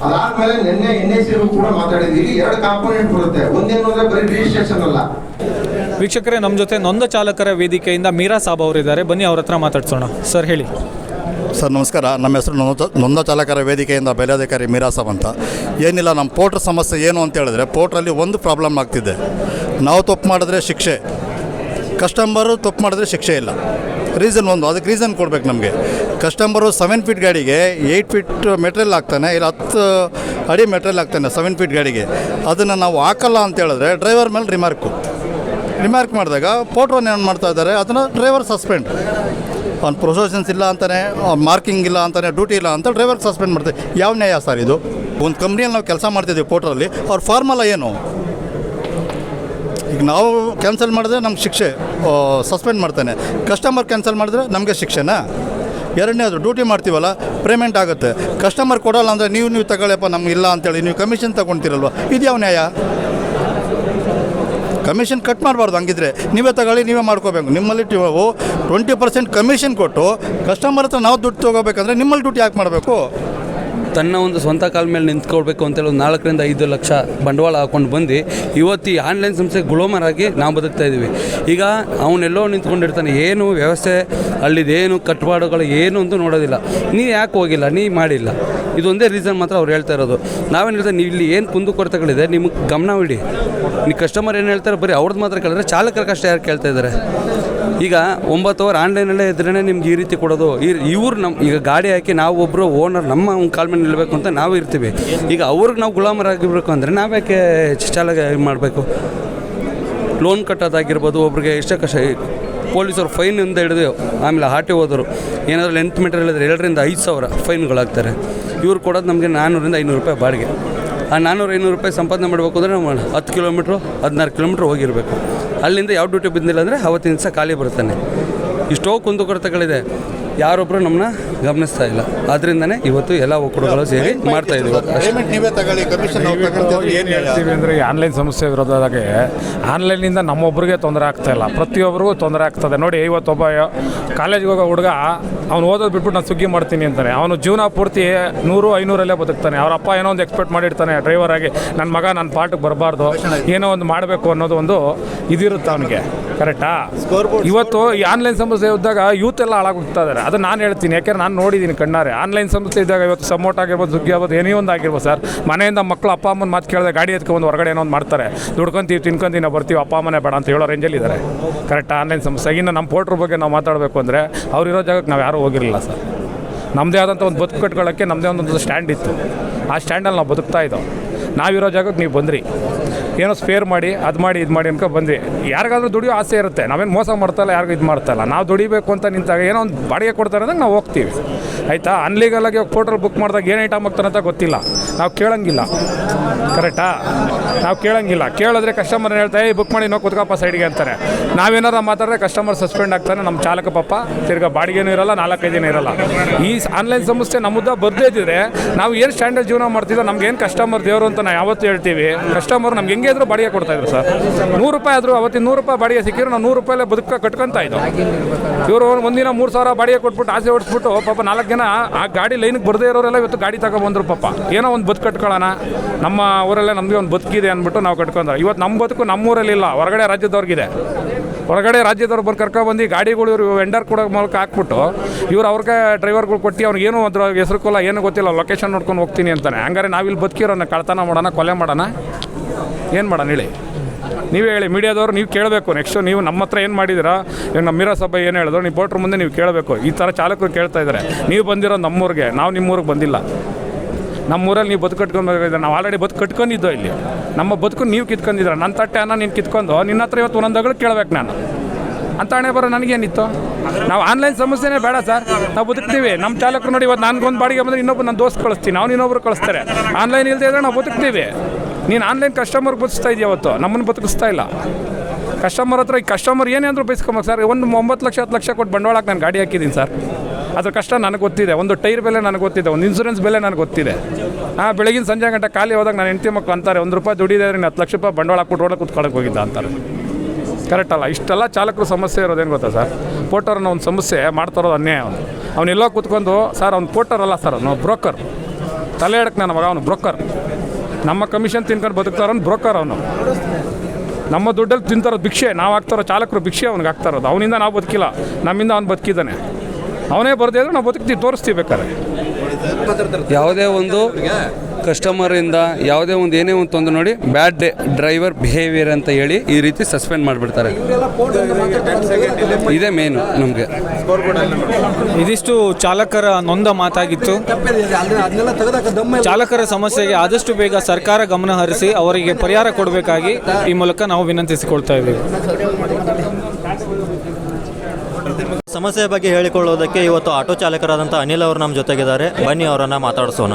ಅದಾದ್ಮೇಲೆ ನಿನ್ನೆ ಎನ್ ಎಸ್ ಕೂಡ ಮಾತಾಡಿದ್ವಿ. ಎರಡು ಕಾಂಪೋನೆಂಟ್ ಬರುತ್ತೆ. ಒಂದೇನು ಅಂದ್ರೆ ಬರೀ ರಿಜಿಸ್ಟ್ರೇಷನ್ ಅಲ್ಲ. ವೀಕ್ಷಕರೇ ನಮ್ಮ ಜೊತೆ ನೊಂದ ಚಾಲಕರ ವೇದಿಕೆಯಿಂದ ಮೀರಾ ಸಾಬ್ ಅವರಿದ್ದಾರೆ. ಬನ್ನಿ ಅವ್ರ ಹತ್ರ ಮಾತಾಡ್ಸೋಣ. ಸರ್ ಹೇಳಿ. ಸರ್ ನಮಸ್ಕಾರ. ನಮ್ಮ ಹೆಸರು ನೊಂದ ನೊಂದ ಚಾಲಕರ ವೇದಿಕೆಯಿಂದ ಬೆಲಾಧಿಕಾರಿ ಮೀರಾ ಸಾಬ್ ಅಂತ. ಏನಿಲ್ಲ ನಮ್ಮ ಪೋರ್ಟ್ರ್ ಸಮಸ್ಯೆ ಏನು ಅಂತ ಹೇಳಿದ್ರೆ ಪೋರ್ಟ್ರಲ್ಲಿ ಒಂದು ಪ್ರಾಬ್ಲಮ್ ಆಗ್ತಿದೆ. ನಾವು ತಪ್ಪು ಮಾಡಿದ್ರೆ ಶಿಕ್ಷೆ. ಕಸ್ಟಮರು ತಪ್ಪು ಮಾಡಿದ್ರೆ ಶಿಕ್ಷೆ ಇಲ್ಲ. ರೀಸನ್ ಒಂದು, ಅದಕ್ಕೆ ರೀಸನ್ ಕೊಡ್ಬೇಕು ನಮಗೆ. ಕಸ್ಟಮರು ಸೆವೆನ್ ಫೀಟ್ ಗಾಡಿಗೆ ಏಯ್ಟ್ ಫೀಟ್ ಮೆಟೀರಿಯಲ್ ಹಾಕ್ತಾನೆ ಇಲ್ಲ ಹತ್ತು ಅಡಿ ಮೆಟೀರಿಯಲ್ ಹಾಕ್ತಾನೆ ಸೆವೆನ್ ಫೀಟ್ ಗಾಡಿಗೆ. ಅದನ್ನು ನಾವು ಹಾಕಲ್ಲ ಅಂತ ಹೇಳಿದ್ರೆ ಡ್ರೈವರ್ ಮೇಲೆ ರಿಮಾರ್ಕು ರಿಮಾರ್ಕ್ ಮಾಡಿದಾಗ ಫೋಟೋನ ಏನು ಮಾಡ್ತಾ ಇದ್ದಾರೆ, ಅದನ್ನು ಡ್ರೈವರ್ ಸಸ್ಪೆಂಡ್ ಅವ್ನು ಪ್ರೊಸೆಷನ್ಸ್ ಇಲ್ಲ ಅಂತಾನೆ ಮಾರ್ಕಿಂಗ್ ಇಲ್ಲ ಅಂತಾನೆ ಡ್ಯೂಟಿ ಇಲ್ಲ ಅಂತ ಡ್ರೈವರ್ ಸಸ್ಪೆಂಡ್ ಮಾಡ್ತಾರೆ. ಯಾವ ನ್ಯಾಯ ಸರ್ ಇದು? ಒಂದು ಕಂಪ್ನಿಯಲ್ಲಿ ನಾವು ಕೆಲಸ ಮಾಡ್ತಿದ್ದೀವಿ ಪೋರ್ಟ್ರಲ್ಲಿ ಅವ್ರ ಫಾರ್ಮಲ್ಲ ಏನು? ಈಗ ನಾವು ಕ್ಯಾನ್ಸಲ್ ಮಾಡಿದ್ರೆ ನಮ್ಗೆ ಶಿಕ್ಷೆ ಸಸ್ಪೆಂಡ್ ಮಾಡ್ತಾನೆ. ಕಸ್ಟಮರ್ ಕ್ಯಾನ್ಸಲ್ ಮಾಡಿದ್ರೆ ನಮಗೆ ಶಿಕ್ಷೆನಾ? ಎರಡನೇದು ಡ್ಯೂಟಿ ಮಾಡ್ತೀವಲ್ಲ ಪೇಮೆಂಟ್ ಆಗುತ್ತೆ. ಕಸ್ಟಮರ್ ಕೊಡಲ್ಲ ಅಂದರೆ ನೀವು ನೀವು ತಗೊಳ್ಳಪ್ಪ ನಮ್ಗೆ ಇಲ್ಲ ಅಂತೇಳಿ, ನೀವು ಕಮಿಷನ್ ತಗೊಳ್ತೀರಲ್ವ ಇದು ಯಾವ ನ್ಯಾಯ? ಕಮಿಷನ್ ಕಟ್ ಮಾಡಬಾರ್ದು ಹಂಗಿದ್ರೆ. ನೀವೇ ತಗೊಳ್ಳಿ, ನೀವೇ ಮಾಡ್ಕೋಬೇಕು. ನಿಮ್ಮಲ್ಲಿ ಟ್ವೆಂಟಿ ಪರ್ಸೆಂಟ್ ಕಮಿಷನ್ ಕೊಟ್ಟು ಕಸ್ಟಮರ್ ಹತ್ರ ನಾವು ದುಡ್ಡು ತೊಗೋಬೇಕಂದ್ರೆ ನಿಮ್ಮಲ್ಲಿ ಡ್ಯೂಟಿ ಯಾಕೆ ಮಾಡಬೇಕು? ತನ್ನ ಒಂದು ಸ್ವಂತ ಕಾಲ ಮೇಲೆ ನಿಂತ್ಕೊಳ್ಬೇಕು ಅಂತೇಳಿ ಒಂದು ನಾಲ್ಕರಿಂದ ಐದು ಲಕ್ಷ ಬಂಡವಾಳ ಹಾಕೊಂಡು ಬಂದು ಇವತ್ತು ಈ ಆನ್ಲೈನ್ ಸಂಸ್ಥೆ ಗುಲಾಮರಾಗಿ ನಾವು ಬದುಕ್ತಾ ಇದ್ದೀವಿ. ಈಗ ಅವನೆಲ್ಲೋ ನಿಂತ್ಕೊಂಡಿರ್ತಾನೆ, ಏನು ವ್ಯವಸ್ಥೆ ಅಲ್ಲಿದೇನು ಕಟ್ಟುಪಾಡುಗಳು ಏನು ಅಂತ ನೋಡೋದಿಲ್ಲ. ನೀ ಯಾಕೆ ಹೋಗಿಲ್ಲ, ನೀ ಮಾಡಿಲ್ಲ. ಇದೊಂದೇ ರೀಸನ್ ಮಾತ್ರ ಅವ್ರು ಹೇಳ್ತಾ ಇರೋದು. ನಾವೇನು ಹೇಳ್ತಾರೆ ನೀವು ಇಲ್ಲಿ ಏನು ಕುಂದುಕೊರತೆಗಳಿದೆ ನಿಮಗೆ ಗಮನವಿಡಿ ನೀವು ಕಸ್ಟಮರ್ ಏನು ಹೇಳ್ತಾರೆ ಬರೀ ಅವ್ರದ್ದು ಮಾತ್ರ ಕೇಳಿದ್ರೆ ಚಾಲಕರ ಕಷ್ಟ ಯಾರು ಕೇಳ್ತಾ ಇದ್ದಾರೆ? ಈಗ ಒಂಬತ್ತು ಅವರ್ ಆನ್ಲೈನಲ್ಲೇ ಇದ್ರೇ ನಿಮ್ಗೆ ಈ ರೀತಿ ಕೊಡೋದು. ಈ ಇವ್ರು ನಮ್ಮ ಈಗ ಗಾಡಿ ಹಾಕಿ ನಾವು ಒಬ್ಬರು ಓನರ್ ನಮ್ಮ ಕಾಲ್ ಮೇಲೆ ನಿಲ್ಲಬೇಕು ಅಂತ ನಾವು ಇರ್ತೀವಿ. ಈಗ ಅವ್ರಿಗೆ ನಾವು ಗುಲಾಮರಾಗಿರ್ಬೇಕು ಅಂದರೆ ನಾವ್ಯಾಕೆ ಚಾಲಕ ಮಾಡಬೇಕು? ಲೋನ್ ಕಟ್ಟೋದಾಗಿರ್ಬೋದು, ಒಬ್ರಿಗೆ ಇಷ್ಟ ಕಷ್ಟ. ಪೊಲೀಸರು ಫೈನಿಂದ ಹಿಡಿದು ಆಮೇಲೆ ಆರ್ ಟಿ ಹೋದರು ಏನಾದರೂ ಲೆಂತ್ ಮೀಟರ್ ಹೇಳಿದ್ರೆ ಎರಡರಿಂದ ಐದು ಸಾವಿರ ಫೈನ್ಗಳಾಗ್ತಾರೆ ಇವ್ರು ಕೊಡೋದು ನಮಗೆ ನಾನ್ನೂರಿಂದ ಐನೂರು ರೂಪಾಯಿ ಬಾಡಿಗೆ. ಆ ನಾನ್ನೂರು ಐನೂರು ರೂಪಾಯಿ ಸಂಪಾದನೆ ಮಾಡಬೇಕು ಅಂದರೆ ನಾವು ಹತ್ತು ಕಿಲೋಮೀಟ್ರು, ಹದಿನಾರು ಕಿಲೋಮೀಟ್ರ್ ಹೋಗಿರಬೇಕು. ಅಲ್ಲಿಂದ ಯಾವ ಡ್ಯೂಟಿ ಬಿದ್ದಿಲ್ಲ ಅಂದರೆ ಅವತ್ತಿನ ದಿವಸ ಖಾಲಿ ಬರ್ತಾನೆ ಇಷ್ಟೋ ಕುಂದುಕೊರತೆಗಳಿದೆ ಯಾರೊಬ್ಬರು ನಮ್ಮನ್ನ ಗಮನಿಸ್ತಾ ಇಲ್ಲ. ಆದ್ರಿಂದನೇ ಇವತ್ತು ಎಲ್ಲ ಒಕ್ಕೂಟಗಳು ಸೇರಿ ಮಾಡ್ತಾ ಇದ್ದೀವಿ. ಪೇಮೆಂಟ್ ನೀವೇ ತಗೊಳ್ಳಿ. ಕಮಿಷನ್ ನಾವು ತಗೊಳ್ತೀವಿ ಏನು ಹೇಳ್ತೀವಿ ಅಂದರೆ ಆನ್ಲೈನ್ ಸಮಸ್ಯೆ ವಿರೋಧದಾಗೆ ಆನ್ಲೈನಿಂದ ನಮ್ಮೊಬ್ಬರಿಗೆ ತೊಂದರೆ ಆಗ್ತಾ ಇಲ್ಲ. ಪ್ರತಿಯೊಬ್ಬರಿಗೂ ತೊಂದರೆ ಆಗ್ತದೆ. ನೋಡಿ ಇವತ್ತೊಬ್ಬ ಕಾಲೇಜ್ಗೆ ಹೋಗೋ ಹುಡುಗ ಅವ್ನು ಓದೋದು ಬಿಟ್ಬಿಟ್ಟು ನಾನು ಸುಗ್ಗಿ ಮಾಡ್ತೀನಿ ಅಂತಾನೆ. ಅವನು ಜೀವನ ಪೂರ್ತಿ ನೂರು ಐನೂರಲ್ಲೇ ಬದುಕ್ತಾನೆ. ಅವ್ರ ಅಪ್ಪ ಏನೋ ಒಂದು ಎಕ್ಸ್ಪೆಕ್ಟ್ ಮಾಡಿರ್ತಾನೆ ಡ್ರೈವರ್ ಆಗಿ ನನ್ನ ಮಗ ನನ್ನ ಪಾಠಕ್ಕೆ ಬರಬಾರ್ದು. ಏನೋ ಒಂದು ಮಾಡಬೇಕು ಅನ್ನೋದು ಒಂದು ಇದಿರುತ್ತೆ ಅವನಿಗೆ. ಕರೆಕ್ಟಾ ಇವತ್ತು ಈ ಆನ್ಲೈನ್ ಸಮಸ್ಯೆ ಇದ್ದಾಗ ಯೂತ್ ಎಲ್ಲ ಹಾಳಾಗೋಗ್ತಾ ಇದ್ದಾರೆ ಅದು ನಾನು ಹೇಳ್ತೀನಿ. ಯಾಕೆಂದ್ರೆ ನಾನು ನೋಡಿದ್ದೀನಿ ಕಣ್ಣಾರೆ. ಆನ್ಲೈನ್ ಸಂಸ್ಥೆ ಇದ್ದಾಗ ಇವತ್ತು ಸಮೋಟ್ ಆಗಿರ್ಬೋದು ಸುಗ್ಗಿ ಆಗ್ಬೋದು ಏನೇ ಒಂದು ಆಗಿರ್ಬೋದು ಸರ್. ಮನೆಯಿಂದ ಮಕ್ಕಳು ಅಪ್ಪ ಅಮ್ಮನ ಮಾತು ಕೇಳಿದ್ರೆ ಗಾಡಿ ಎತ್ಕೊಂಡು ಹೊರಗಡೆ ಏನೋ ಒಂದು ಮಾಡ್ತಾರೆ. ದುಡ್ಕೊಂತೀವಿ, ತಿನ್ಕೊಂತೀವಿ, ನಾವು ಬರ್ತೀವಿ. ಅಪ್ಪ ಅಮ್ಮನೇ ಬೇಡ ಅಂತ ಹೇಳೋ ರೇಂಜಲ್ಲಿ ಇದ್ದಾರೆ. ಕರೆಕ್ಟ್ ಆನ್ಲೈನ್ ಸಂಸ್ಥೆ. ಇನ್ನು ನಮ್ಮ ಪೋಟ್ರ್ ಬಗ್ಗೆ ನಾವು ಮಾತಾಡಬೇಕು ಅಂದರೆ ಅವ್ರಿರೋ ಜಾಗಕ್ಕೆ ನಾವು ಯಾರೂ ಹೋಗಿರಲಿಲ್ಲ ಸರ್. ನಮ್ಮದೇ ಆದಂಥ ಒಂದು ಬದುಕು ಕಟ್ಕೊಳ್ಳೋಕ್ಕೆ ನಮ್ಮದೇ ಒಂದೊಂದು ಸ್ಟ್ಯಾಂಡ್ ಇತ್ತು. ಆ ಸ್ಟ್ಯಾಂಡಲ್ಲಿ ನಾವು ಬದುಕ್ತಾ ಇದ್ದೋ. ನಾವಿರೋ ಜಾಗಕ್ಕೆ ನೀವು ಬಂದ್ರಿ. ಏನೋ ಸ್ಪೇರ್ ಮಾಡಿ, ಅದು ಮಾಡಿ, ಇದು ಮಾಡಿ ಅನ್ಕೊ ಬಂದ್ವಿ. ಯಾರಿಗಾದ್ರೂ ದುಡಿಯೋ ಆಸೆ ಇರುತ್ತೆ. ನಾವೇನು ಮೋಸ ಮಾಡ್ತಾ ಇಲ್ಲ, ಯಾರಿಗೂ ಇದು ಮಾಡ್ತಾ ಇಲ್ಲ. ನಾವು ದುಡಿಬೇಕು ಅಂತ ನಿಂತಾಗ ಏನೋ ಒಂದು ಬಾಡಿಗೆ ಕೊಡ್ತಾರೆ ಅಂದಾಗ ನಾವು ಹೋಗ್ತೀವಿ. ಆಯಿತಾ? ಅನ್ಲೀಗಲಾಗಿ ಹೋಟೆಲ್ ಬುಕ್ ಮಾಡಿದಾಗ ಏನು ಐಟಮ್ ಆಗ್ತಾರೆ ಅಂತ ಗೊತ್ತಿಲ್ಲ. ನಾವು ಕೇಳಂಗಿಲ್ಲ. ಕರೆಕ್ಟಾ ನಾವು ಕೇಳಂಗಿಲ್ಲ. ಕೇಳಿದ್ರೆ ಕಸ್ಟಮರ್ ಹೇಳ್ತಾ ಏ ಬುಕ್ ಮಾಡಿ ನೋ ಕುತ್ಕಪ್ಪ ಸೈಡ್ಗೆ ಅಂತಾರೆ. ನಾವೇನಾರ ಮಾತಾಡಿದ್ರೆ ಕಸ್ಟಮರ್ ಸಸ್ಪೆಂಡ್ ಆಗ್ತಾನೆ ನಮ್ಮ ಚಾಲಕ ಪಾಪ ತಿರ್ಗಾ ಬಾಡಿಗೆನೂ ಇರಲ್ಲ, ನಾಲ್ಕೈದು ದಿನ ಇರಲ್ಲ. ಈ ಆನ್ಲೈನ್ ಸಂಸ್ಥೆ ನಮ್ಮದ ಬರ್ದೇ ಇದ್ದಿದ್ರೆ, ನಾವು ಏನು ಸ್ಟ್ಯಾಂಡರ್ಡ್ ಜೀವನ ಮಾಡ್ತಿದ್ದೋ ನಮ್ಗೆ ಏನು ಕಸ್ಟಮರ್ ದೇವರು ಅಂತ ನಾವು ಯಾವತ್ತೂ ಹೇಳ್ತೀವಿ. ಕಸ್ಟಮರ್ ನಮ್ಗೆ ಹೆಂಗೆ ಇದ್ರು ಬಾಡಿಗೆ ಕೊಡ್ತಾ ಇದ್ರು ಸರ್. ನೂರು ರೂಪಾಯಿ ಆದರೂ ಅವತ್ತಿನ ನೂರು ರೂಪಾಯಿ ಬಾಡಿಗೆ ಸಿಕ್ಕಿದ್ರೆ, ನಾವು ನೂರು ರೂಪಾಯಲ್ಲೇ ಬದುಕ ಕಟ್ಕೊಂತ ಇದ್ದೋ. ಇವರು ಒಂದಿನ ಮೂರು ಸಾವಿರ ಬಾಡಿಗೆ ಕೊಟ್ಬಿಟ್ಟು ಆಸೆ ಹೊಡಿಸ್ಬಿಟ್ಟು, ಪಾಪ ನಾಲ್ಕು ಜನ ಆ ಗಾಡಿ ಲೈನಿಗೆ ಬರದೇ ಇರೋರೆಲ್ಲ ಇವತ್ತು ಗಾಡಿ ತಗೊಬಂದ್ರು ಪಾಪ. ಏನೋ ಒಂದು ಬದುಕು ಕಟ್ಕೊಳ್ಳೋಣ. ನಮ್ಮ ಊರಲ್ಲೇ ನಮಗೆ ಒಂದು ಬದುಕಿದೆ ಅಂದ್ಬಿಟ್ಟು ನಾವು ಕಟ್ಕೊಂಡ್ರೆ. ಇವತ್ತು ನಮ್ಮ ಬದುಕು ನಮ್ಮೂರಲ್ಲಿಲ್ಲ ಹೊರಗಡೆ ರಾಜ್ಯದವ್ರಿಗಿದೆ. ಹೊರಗಡೆ ರಾಜ್ಯದವ್ರು ಬಂದು ಕರ್ಕೊಬಂದು ಗಾಡಿಗಳು ಇವರು ವೆಂಡರ್ ಕೊಡೋ ಮೂಲಕ ಹಾಕ್ಬಿಟ್ಟು, ಇವ್ರು ಅವ್ರಿಗೆ ಡ್ರೈವರ್ಗಳು ಕೊಟ್ಟು ಅವ್ರಿಗೆ ಏನು ಅದ್ರ ಹೆಸರು ಕೊಲ್ಲ ಏನು ಗೊತ್ತಿಲ್ಲ ಲೊಕೇಶನ್ ನೋಡ್ಕೊಂಡು ಹೋಗ್ತೀನಿ ಅಂತಾನೆ. ಹಂಗಾರೆ ನಾವಿಲ್ಲಿ ಬದುಕಿರೋನ ಕಳ್ತನ ಮಾಡೋಣ, ಕೊಲೆ ಮಾಡೋಣ. ಏನು ಮಾಡೋಣ ಹೇಳಿ? ನೀವೇ ಹೇಳಿ, ಮೀಡಿಯಾದವ್ರು ನೀವು ಕೇಳಬೇಕು. ನೆಕ್ಸ್ಟು ನೀವು ನಮ್ಮ ಹತ್ರ ಏನು ಮಾಡಿದ್ದೀರಾ? ಇವಾಗ ನಮ್ಮ ಮೀರಾ ಸಭೆ ಏನು ಹೇಳಿದ್ರು, ನೀವು ಬೋಟ್ರ್ ಮುಂದೆ ನೀವು ಕೇಳಬೇಕು. ಈ ಥರ ಚಾಲಕರು ಕೇಳ್ತಾ ಇದ್ದಾರೆ ನೀವು ಬಂದಿರೋ ನಮ್ಮೂರಿಗೆ, ನಾವು ನಿಮ್ಮೂರಿಗೆ ಬಂದಿಲ್ಲ. ನಮ್ಮೂರಲ್ಲಿ ನೀವು ಬದುಕು ಕಟ್ಕೊಂಡ್ಬೇಕಾದ್ರೆ ನಾವು ಆಲ್ರೆಡಿ ಬದುಕು ಕಟ್ಕೊಂಡಿದ್ದೋ ಇಲ್ಲಿ? ನಮ್ಮ ಬದುಕು ನೀವು ಕಿತ್ಕೊಂಡಿದ್ದೀರ? ನನ್ನ ತಟ್ಟೆ ಅನ್ನ ನೀನು ಕಿತ್ಕೊಂಡು, ನಿನ್ನ ಹತ್ರ ಇವತ್ತು ಒಂದೊಂದಗಳು ಕೇಳಬೇಕು ನಾನು. ಅಂತ ಹಣೆ ಬರೋ ನನಗೇನಿತ್ತು? ನಾವು ಆನ್ಲೈನ್ ಸಮಸ್ಯೆನೇ ಬೇಡ ಸರ್. ನಾವು ಬದುಕ್ತೀವಿ. ನಮ್ಮ ಚಾಲಕರು ನೋಡಿ, ಇವತ್ತು ನನಗೊಂದು ಬಾಡಿಗೆ ಬಂದರೆ ಇನ್ನೊಬ್ಬ ನನ್ನ ದೋಸ್ತ್ ಕಳಿಸ್ತೀನಿ, ಅವ್ನು ಇನ್ನೊಬ್ರು ಕಳಿಸ್ತಾರೆ. ಆನ್ಲೈನ್ ಇಲ್ಲದೆ ಇದ್ರೆ ನಾವು ಬದುಕ್ತೀವಿ. ನೀನು ಆನ್ಲೈನ್ ಕಸ್ಟಮರ್ ಬದುಕಿಸ್ತಾ ಇದೆಯಾ ಅವತ್ತು? ನಮ್ಮನ್ನು ಬದುಕಿಸ್ತಾ ಇಲ್ಲ. ಕಸ್ಟಮರ್ ಹತ್ರ ಈ ಕಸ್ಟಮರ್ ಏನೇ ಅಂದರೂ ಬೈಸ್ಕೊಂಬೇಕು ಸರ್ ಒಂದು ಒಂಬತ್ತು ಲಕ್ಷ, ಹತ್ತು ಲಕ್ಷ ಕೊಟ್ಟು ಬಂಡವಾಳಕ್ಕೆ ನಾನು ಗಾಡಿ ಹಾಕಿದ್ದೀನಿ ಸರ್ ಅದ್ರ ಕಷ್ಟ ನನಗೆ ಗೊತ್ತಿದೆ. ಒಂದು ಟೈರ್ ಬೆಲೆ ನನಗೆ ಗೊತ್ತಿದೆ. ಒಂದು ಇನ್ಸೂರೆನ್ಸ್ ಬೆಲೆ ನನಗೆ ಗೊತ್ತಿದೆ. ಹಾಂ ಬೆಳಗಿನ ಸಂಜೆ ಗಂಟೆ ಖಾಲಿ ಹೋದಾಗ ನಾನು ಹೆಂಡತಿ ಮಕ್ಕಳು ಅಂತಾರೆ, ಒಂದು ರೂಪಾಯಿ ದುಡಿದೆ ನೀನು ಹತ್ತು ಲಕ್ಷ ರೂಪಾಯಿ ಬಂಡವಾಳ ಕೊಟ್ಟು ರೋಡಲ್ಲಿ ಕುತ್ಕೊಳ್ಳೋಕೆ ಹೋಗಿದ್ದ ಅಂತಾರೆ. ಅಲ್ಲ. ಇಷ್ಟೆಲ್ಲ ಚಾಲಕರು ಸಮಸ್ಯೆ ಇರೋದೇನು ಗೊತ್ತಾ ಸರ್ ಪೋಟರ್ನ ಒಂದು ಸಮಸ್ಯೆ ಮಾಡ್ತಾ ಇರೋದು ಅನ್ಯಾಯ ಅವನು. ಅವನೆಲ್ಲೋ ಕೂತ್ಕೊಂಡು ಸರ್ ಅವ್ನು ಪೋಟರ್ ಅಲ್ಲ ಸರ್ ಅವನು ಬ್ರೋಕರ್ ತಲೆ ಎಡಕ್ಕೆ ನನ್ನ ಮಗ, ಅವನು ಬ್ರೋಕರ್ ನಮ್ಮ ಕಮಿಷನ್ ತಿನ್ಕೊಂಡು ಬದುಕ್ತಾರವ್ನು ಬ್ರೋಕರ್ ಅವನು. ನಮ್ಮ ದುಡ್ಡಲ್ಲಿ ತಿಂತಾರೋ ಭಿಕ್ಷೆ, ನಾವು ಹಾಕ್ತಾರೋ ಚಾಲಕರು ಭಿಕ್ಷೆ ಅವ್ನಿಗೆ ಆಗ್ತಾ ಇರೋದು ಅವನಿಂದ ನಾವು ಬದುಕಿಲ್ಲ. ನಮ್ಮಿಂದ ಅವ್ನು ಬದುಕಿದ್ದಾನೆ. ಅವನೇ ಬರದೇ ಇದ್ರೆ ನಾವು ಬದುಕ್ತೀವಿ, ತೋರಿಸ್ತೀವಿ ಬೇಕಾದ್ರೆ. ಯಾವುದೇ ಒಂದು ಕಸ್ಟಮರಿಂದ ಯಾವುದೇ ಒಂದು ಏನೇ ಒಂದು ತೊಂದರೆ ನೋಡಿ ಬ್ಯಾಡ್ ಡ್ರೈವರ್ ಬಿಹೇವಿಯರ್ ಅಂತ ಹೇಳಿ ಈ ರೀತಿ ಸಸ್ಪೆಂಡ್ ಮಾಡಿಬಿಡ್ತಾರೆ. ಇದೇ ಮೇನ್ ನಮಗೆ. ಇದಿಷ್ಟು ಚಾಲಕರ ನೊಂದ ಮಾತಾಗಿತ್ತು. ಚಾಲಕರ ಸಮಸ್ಯೆಗೆ ಆದಷ್ಟು ಬೇಗ ಸರ್ಕಾರ ಗಮನ ಹರಿಸಿ ಅವರಿಗೆ ಪರಿಹಾರ ಕೊಡಬೇಕಾಗಿ ಈ ಮೂಲಕ ನಾವು ವಿನಂತಿಸಿಕೊಳ್ತಾ ಇದ್ದೀವಿ. ಸಮಸ್ಯೆ ಬಗ್ಗೆ ಹೇಳಿಕೊಳ್ಳೋದಕ್ಕೆ ಇವತ್ತು ಆಟೋ ಚಾಲಕರಾದಂಥ ಅನಿಲ್ ಅವರು ನಮ್ಮ ಜೊತೆಗಿದ್ದಾರೆ. ಬನ್ನಿ ಅವರನ್ನು ಮಾತಾಡಿಸೋಣ.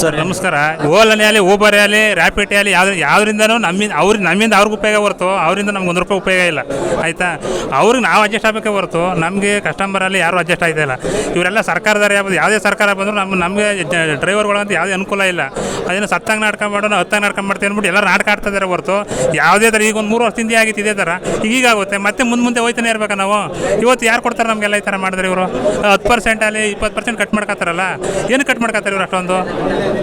ಸರ್, ನಮಸ್ಕಾರ. ಓಲನೇ ಆಗಲಿ ಊಬರೇ ಆಗಲಿ ರ್ಯಾಪಿಡ್ ಆಗಲಿ ಯಾವ್ದು ಯಾವ್ದ್ರಿಂದನೂ ನಮ್ಮಿಂದ ಅವ್ರ ನಮ್ಮಿಂದ ಅವ್ರಿಗೆ ಉಪಯೋಗ ಹೊರತು, ಅವರಿಂದ ನಮ್ಗೆ ಒಂದು ರೂಪಾಯಿ ಉಪಯೋಗ ಇಲ್ಲ. ಆಯಿತಾ? ಅವ್ರಿಗೆ ನಾವು ಅಡ್ಜಸ್ಟ್ ಆಗಬೇಕೆ ಹೊರತು, ನಮಗೆ ಕಸ್ಟಮರಲ್ಲಿ ಯಾರು ಅಡ್ಜಸ್ಟ್ ಆಗ್ತಾ ಇಲ್ಲ. ಇವರೆಲ್ಲ ಸರ್ಕಾರದವ್ರು ಯಾವುದು ಯಾವುದೇ ಸರ್ಕಾರ ಬಂದರೂ ನಮ್ಮ ನಮಗೆ ಡ್ರೈವರ್ಗಳಂತ ಯಾವುದೇ ಅನುಕೂಲ ಇಲ್ಲ. ಅದನ್ನು ಸತ್ತಾಗ ನಾಟಕ ಮಾಡೋಣ, ಹತ್ತಾಗ ನಾಟಕ ಮಾಡ್ತೀವಿ ಅಂದ್ಬಿಟ್ಟು ಎಲ್ಲರೂ ನಾಟಕ ಆಡ್ತಾ ಇದ್ದಾರೆ ಹೊರತು. ಯಾವುದೇ ಥರ ಈಗ ಒಂದು ಮೂರು ವರ್ಷದಿಂದ ಆಗಿತ್ತು ಇದೇ ಥರ ಈಗ ಆಗುತ್ತೆ. ಮತ್ತೆ ಮುಂದೆ ಮುಂದೆ ಹೋಯ್ತಾನೆ ಇರ್ಬೇಕು ನಾವು. ಇವತ್ತು ಯಾರು ಕೊಡ್ತಾರೆ ನಮಗೆಲ್ಲ ಈ ಥರ ಮಾಡಿದ್ರೆ ಇವರು? ಹತ್ತು ಪರ್ಸೆಂಟ್ ಅಲ್ಲಿ ಇಪ್ಪತ್ತು ಪರ್ಸೆಂಟ್ ಕಟ್ ಮಾಡ್ಕೊತಾರಲ್ಲ ಏನು ಕಟ್ ಮಾಡ್ಕೊತಾರೆ ಇವರು ಅಷ್ಟೊಂದು?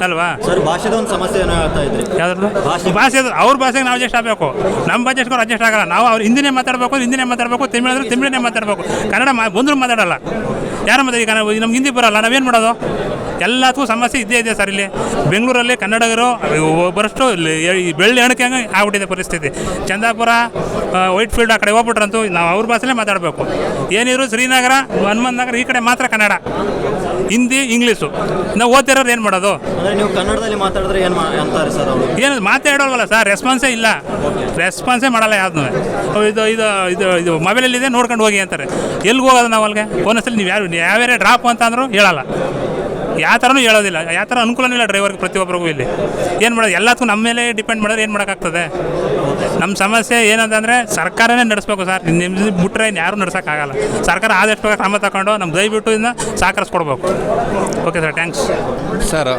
ಅಲ್ವಾ? ಸರ್ ಭಾಷೆದ ಒಂದು ಸಮಸ್ಯೆ ಏನೋ ಹೇಳ್ತಾ ಇದ್ರಿ. ಯಾವ್ದು ಭಾಷೆ. ಅವ್ರ ಭಾಷೆಗೆ ನಾವು ಅಡ್ಜಸ್ಟ್ ಆಗಬೇಕು. ನಮ್ಮ ಬಜೆಟ್ ಅವ್ರು ಅಡ್ಜಸ್ಟ್ ಆಗಲ್ಲ. ನಾವು ಅವ್ರು ಹಿಂದಿನೇ ಮಾತಾಡಬೇಕು ಹಿಂದಿನೇ ಮಾತಾಡಬೇಕು ತಮಿಳು ಅಂದ್ರೆ ತಮಿಳನ್ನೇ ಮಾತಾಡಬೇಕು. ಕನ್ನಡ ಮಾ ಬಂದರೂ ಮಾತಾಡಲ್ಲ. ಯಾರು ಮಾತಾಡಿ ಕನ್ನಡ ನಮ್ಗೆ ಹಿಂದಿ ಬರಲ್ಲ. ನಾವೇನು ಮಾಡೋದು? ಎಲ್ಲದಕ್ಕೂ ಸಮಸ್ಯೆ ಇದ್ದೇ ಇದೆ ಸರ್ ಇಲ್ಲಿ. ಬೆಂಗಳೂರಲ್ಲಿ ಕನ್ನಡಿಗರು ಒಬ್ಬರಷ್ಟು ಬೆಳ್ಳಿ ಅಣಕೆ ಹಂಗೆ ಆಗ್ಬಿಟ್ಟಿದೆ ಪರಿಸ್ಥಿತಿ. ಚಂದಾಪುರ ವೈಟ್ ಫೀಲ್ಡ್ ಆ ಕಡೆ ಹೋಗ್ಬಿಟ್ರಂತೂ ನಾವು ಅವ್ರ ಭಾಷೆಲೇ ಮಾತಾಡಬೇಕು. ಏನಿದ್ರು ಶ್ರೀನಗರ ಹನುಮಂತ ನಗರ ಈ ಕಡೆ ಮಾತ್ರ ಕನ್ನಡ. ಹಿಂದಿ ಇಂಗ್ಲೀಷು. ನಾವು ಓದ್ತಿರೋರು ಏನು ಮಾಡೋದು? ನೀವು ಕನ್ನಡದಲ್ಲಿ ಮಾತಾಡಿದ್ರೆ ಏನು ಅಂತಾರೆ ಸರ್ ಅವರು? ಏನು ಮಾತಾಡೋಲ್ವಲ್ಲ ಸರ್ ರೆಸ್ಪಾನ್ಸೇ ಇಲ್ಲ. ರೆಸ್ಪಾನ್ಸೇ ಮಾಡಲ್ಲ ಯಾವ್ದು ಇದು ಇದು ಇದು ಇದು ಮೊಬೈಲಲ್ಲಿದೆ ನೋಡ್ಕೊಂಡು ಹೋಗಿ ಅಂತಾರೆ. ಎಲ್ಲಿಗೆ ಹೋಗೋದು ನಾವು ಅಲ್ಲಿಗೆ ಫೋನಸಲ್ಲಿ ನೀವು ಯಾರು ಯಾವ್ಯಾರೇ ಡ್ರಾಪ್ ಅಂತ ಅಂದರೂ ಹೇಳಲ್ಲ. ಯಾವ ಥರನೂ ಹೇಳೋದಿಲ್ಲ. ಯಾವ ಥರ ಅನುಕೂಲನೂ ಇಲ್ಲ ಡ್ರೈವರ್ಗೆ ಪ್ರತಿಯೊಬ್ಬರಿಗೂ ಇಲ್ಲಿ. ಏನು ಮಾಡೋದು? ಎಲ್ಲದಕ್ಕೂ ನಮ್ಮ ಮೇಲೆ ಡಿಪೆಂಡ್ ಮಾಡಿದ್ರೆ ಏನು ಮಾಡೋಕ್ಕಾಗ್ತದೆ? ನಮ್ಮ ಸಮಸ್ಯೆ ಏನಂತಂದರೆ ಸರ್ಕಾರನೇ ನಡೆಸ್ಬೇಕು ಸರ್. ನಿಮ್ಮ ಬಿಟ್ಟರೆ ಯಾರೂ ನಡೆಸೋಕ್ಕಾಗಲ್ಲ. ಸರ್ಕಾರ ಆದಷ್ಟು ಬೇಗ ಕ್ರಮ ತಗೊಂಡು ನಮ್ಮ ದಯವಿಟ್ಟು ಇದನ್ನ ಸಹಕರಿಸ್ಕೊಡ್ಬೇಕು. ಓಕೆ ಸರ್ ಥ್ಯಾಂಕ್ಸ್ ಸರ್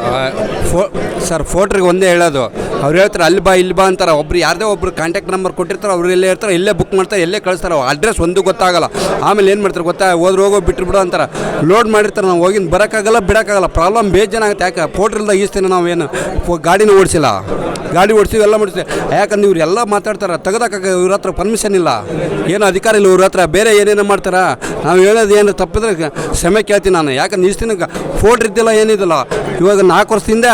ಫೋ ಸರ್ ಫೋಟ್ರಿಗೆ ಒಂದೇ ಹೇಳೋದು. ಅವ್ರು ಹೇಳ್ತಾರೆ, ಅಲ್ಲಿ ಬಾ, ಇಲ್ಲಿ ಬಾ ಅಂತಾರೆ. ಒಬ್ರು ಯಾರದೇ ಒಬ್ರು ಕಾಂಟ್ಯಾಕ್ಟ್ ನಂಬರ್ ಕೊಟ್ಟಿರ್ತಾರೆ, ಅವ್ರು ಎಲ್ಲೇ ಇರ್ತಾರೆ, ಇಲ್ಲೇ ಬುಕ್ ಮಾಡ್ತಾರೆ ಎಲ್ಲೇ ಕಳಿಸ್ತಾರೆ. ಅಡ್ರೆಸ್ ಒಂದು ಗೊತ್ತಾಗಲ್ಲ. ಆಮೇಲೆ ಏನು ಮಾಡ್ತಾರೆ ಗೊತ್ತಾ? ಹೋದ್ರೆ ಹೋಗೋ ಬಿಟ್ಟು ಬಿಡು ಅಂತಾರೆ. ಲೋಡ್ ಮಾಡಿರ್ತಾರೆ, ನಾವು ಹೋಗಿನ ಬರೋಕ್ಕಾಗಲ್ಲ, ಬಿಡೋಕ್ಕಾಗಲ್ಲ. ಪ್ರಾಬ್ಲಮ್ ಬೇಜಾನ ಆಗುತ್ತೆ ಯಾಕೆ ಪೋಟ್ರಿಲ್ದ ಈಸ್ತೀನಿ ನಾವೇನು ಗಾಡಿನ ಓಡಿಸಿಲ್ಲ? ಗಾಡಿ ಓಡಿಸ್ತೀವಿ ಎಲ್ಲ ಮಾಡಿಸ್ತೀವಿ ಯಾಕಂದ್ರೆ ಇವ್ರು ಎಲ್ಲ ಮಾತಾಡ್ತಾರೆ. ತೆಗೆದಕ್ಕೆ ಇವ್ರ ಹತ್ರ ಪರ್ಮಿಷನ್ ಇಲ್ಲ. ಏನು ಅಧಿಕಾರ ಇಲ್ಲ ಇವ್ರ ಹತ್ರ. ಬೇರೆ ಏನೇನೋ ಮಾಡ್ತಾರ. ನಾವು ಹೇಳೋದು ಏನು ತಪ್ಪಿದ್ರೆ ಸಮಯ ಕೇಳ್ತೀನಿ ನಾನು. ಯಾಕಂದ್ರೆ ಈಸ್ತಿನ ಫೋಟ್ರ್ ಇದ್ದಿಲ್ಲ ಏನಿದಿಲ್ಲ ಇವಾಗ ನಾಲ್ಕು ವರ್ಷದಿಂದ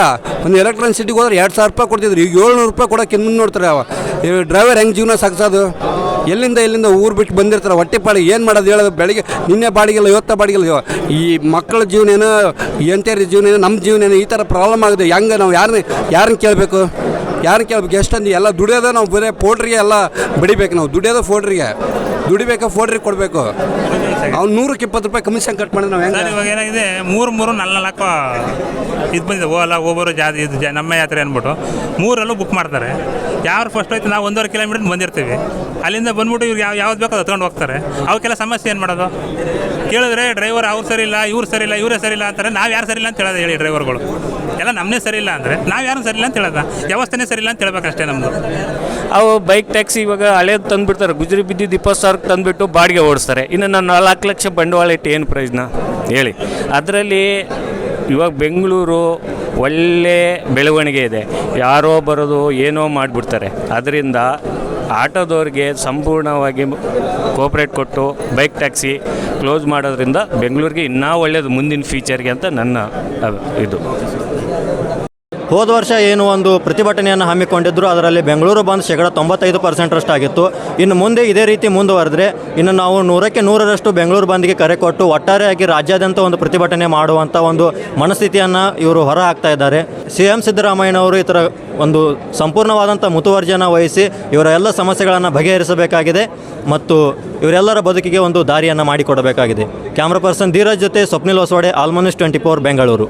ಒಂದು ಎಲೆಕ್ಟ್ರಾನಿಕ್ ಸಿಟಿಗೆ ಹೋದ್ರೆ ಎರಡು ಸಾವಿರ ರೂಪಾಯಿ ಕೊಡ್ತಿದ್ರು. ಈಗ ಏಳ್ನೂರು ರೂಪಾಯಿ ಕೊಡೋಕೆ ಇನ್ನು ನೋಡ್ತಾರೆ ಡ್ರೈವರ್ ಹೆಂಗೆ ಜೀವನ ಸಾಗಿಸೋದು? ಎಲ್ಲಿಂದ ಎಲ್ಲಿಂದ ಊರು ಬಿಟ್ಟು ಬಂದಿರ್ತಾರೆ, ಹೊಟ್ಟೆ ಪಾಡಿಗೆ ಏನು ಮಾಡೋದು ಹೇಳೋದು ಬೆಳಿಗ್ಗೆ, ನಿನ್ನೆ ಬಾಡಿಗೆಲ್ಲ ಇವತ್ತ ಬಾಡಿಗೆಲ್ಲ ಈ ಮಕ್ಕಳ ಜೀವನ ಏನು ಎಂಟೇರಿ ಜೀವನ ಏನು ನಮ್ಮ ಜೀವನ ಏನು ಈ ಥರ ಪ್ರಾಬ್ಲಮ್ ಆಗಿದೆ. ಹೆಂಗೆ ನಾವು ಯಾರನ್ನ ಯಾರನ್ನ ಕೇಳಬೇಕು? ಯಾರನ್ನ ಕೇಳಬೇಕು? ಎಷ್ಟೊಂದು ಎಲ್ಲ ದುಡಿಯೋದ ನಾವು ಬರೀ ಪೋಟ್ರಿಗೆ ಎಲ್ಲ ಬಡಿಬೇಕು ನಾವು. ದುಡಿಯೋದು ಫೋಟ್ರಿಗೆ ದುಡಿಬೇಕಾ ಫೋಟ್ರಿಗೆ ಕೊಡಬೇಕು. ಅವ್ನು ನೂರಕ್ಕೆ ಇಪ್ಪತ್ತು ರೂಪಾಯಿ ಕಮಿಷನ್ ಕಟ್ ಮಾಡಿದ್ರೆ ನಾವು ಹೆಂಗೆ? ಸರ್ ಇವಾಗ ಏನಾಗಿದೆ ಮೂರು ಮೂರು ನಾಲ್ಕು ಇದು ಬಂದಿದೆ ಓಲಾ ಓಬರು ಜಾ ಇದು ಜ ನಮ್ಮ ಯಾತ್ರೆ ಅಂದ್ಬಿಟ್ಟು ಮೂರಲ್ಲೂ ಬುಕ್ ಮಾಡ್ತಾರೆ. ಯಾರು ಫಸ್ಟ್ ಹೋಯ್ತು ನಾವು ಒಂದೂವರೆ ಕಿಲೋಮೀಟರ್ ಬಂದಿರ್ತೀವಿ. ಅಲ್ಲಿಂದ ಬಂದ್ಬಿಟ್ಟು ಇವ್ರು ಯಾವ ಯಾವ್ದು ಬೇಕೋ ಅದು ತೊಗೊಂಡು ಹೋಗ್ತಾರೆ. ಅವಕ್ಕೆಲ್ಲ ಸಮಸ್ಯೆ ಏನು ಮಾಡೋದು? ಕೇಳಿದ್ರೆ ಡ್ರೈವರ್ ಅವ್ರು ಸರಿ ಇಲ್ಲ ಇವ್ರು ಸರಿ ಇಲ್ಲ ಇವರೇ ಸರಿ ಇಲ್ಲ ಅಂತಾರೆ ನಾವು ಯಾರು ಸರಿ ಇಲ್ಲ ಅಂತ ಹೇಳೋದು ಹೇಳಿ ಡ್ರೈವರ್ಗಳು ಎಲ್ಲ ನಮ್ಮನೇ ಸರಿ ಇಲ್ಲ ಅಂದರೆ ನಾವು ಯಾರು ಸರಿ ಇಲ್ಲ ಅಂತ ಹೇಳೋದ? ವ್ಯವಸ್ಥೆನೇ ಸರಿ ಇಲ್ಲ ಅಂತ ಹೇಳ್ಬೇಕಷ್ಟೇ ನಮ್ಮದು ಅವು ಬೈಕ್ ಟ್ಯಾಕ್ಸಿ ಇವಾಗ ಹಳೇದು ತಂದುಬಿಡ್ತಾರೆ. ಗುಜರಿ ಬಿದ್ದಿದ್ದು ಇಪ್ಪತ್ತು ಸಾವಿರಕ್ಕೆ ತಂದುಬಿಟ್ಟು ಬಾಡಿಗೆ ಓಡಿಸ್ತಾರೆ. ಇನ್ನು ನಾನು ನಾಲ್ಕು ಲಕ್ಷ ಬಂಡವಾಳ ಇಟ್ಟು ಏನು ಪ್ರಯೋಜನ? ಹೇಳಿ. ಅದರಲ್ಲಿ ಇವಾಗ ಬೆಂಗಳೂರು ಒಳ್ಳೆ ಬೆಳವಣಿಗೆ ಇದೆ. ಯಾರೋ ಬರೋದು ಏನೋ ಮಾಡಿಬಿಡ್ತಾರೆ. ಅದರಿಂದ ಆಟೋದವ್ರಿಗೆ ಸಂಪೂರ್ಣವಾಗಿ ಕೋಪ್ರೇಟ್ ಕೊಟ್ಟು ಬೈಕ್ ಟ್ಯಾಕ್ಸಿ ಕ್ಲೋಸ್ ಮಾಡೋದ್ರಿಂದ ಬೆಂಗಳೂರಿಗೆ ಇನ್ನೂ ಒಳ್ಳೆಯದು ಮುಂದಿನ ಫ್ಯೂಚರ್ಗೆ ಅಂತ ನನ್ನ ಇದು. ಹೋದ ವರ್ಷ ಏನು ಒಂದು ಪ್ರತಿಭಟನೆಯನ್ನು ಹಮ್ಮಿಕೊಂಡಿದ್ದರು ಅದರಲ್ಲಿ ಬೆಂಗಳೂರು ಬಂದ್ ಶೇಕಡ ತೊಂಬತ್ತೈದು ಪರ್ಸೆಂಟರಷ್ಟು ಆಗಿತ್ತು ಇನ್ನು ಮುಂದೆ ಇದೇ ರೀತಿ ಮುಂದುವರೆದ್ರೆ, ಇನ್ನು ನಾವು ನೂರಕ್ಕೆ ನೂರರಷ್ಟು ಬೆಂಗಳೂರು ಬಂದ್ಗೆ ಕರೆ ಕೊಟ್ಟು ಒಟ್ಟಾರೆಯಾಗಿ ರಾಜ್ಯಾದ್ಯಂತ ಒಂದು ಪ್ರತಿಭಟನೆ ಮಾಡುವಂಥ ಒಂದು ಮನಸ್ಥಿತಿಯನ್ನು ಇವರು ಹೊರ ಹಾಕ್ತಾ ಇದ್ದಾರೆ. ಸಿ ಎಂ ಸಿದ್ದರಾಮಯ್ಯನವರು ಈ ಥರ ಒಂದು ಸಂಪೂರ್ಣವಾದಂಥ ಮುತುವರ್ಜಿಯನ್ನು ವಹಿಸಿ ಇವರ ಎಲ್ಲ ಸಮಸ್ಯೆಗಳನ್ನು ಬಗೆಹರಿಸಬೇಕಾಗಿದೆ ಮತ್ತು ಇವರೆಲ್ಲರ ಬದುಕಿಗೆ ಒಂದು ದಾರಿಯನ್ನು ಮಾಡಿಕೊಡಬೇಕಾಗಿದೆ. ಕ್ಯಾಮ್ರಾ ಪರ್ಸನ್ ಧೀರಜ್ ಜೊತೆ Swapnil Hosawade almost twenty four, Bengaluru.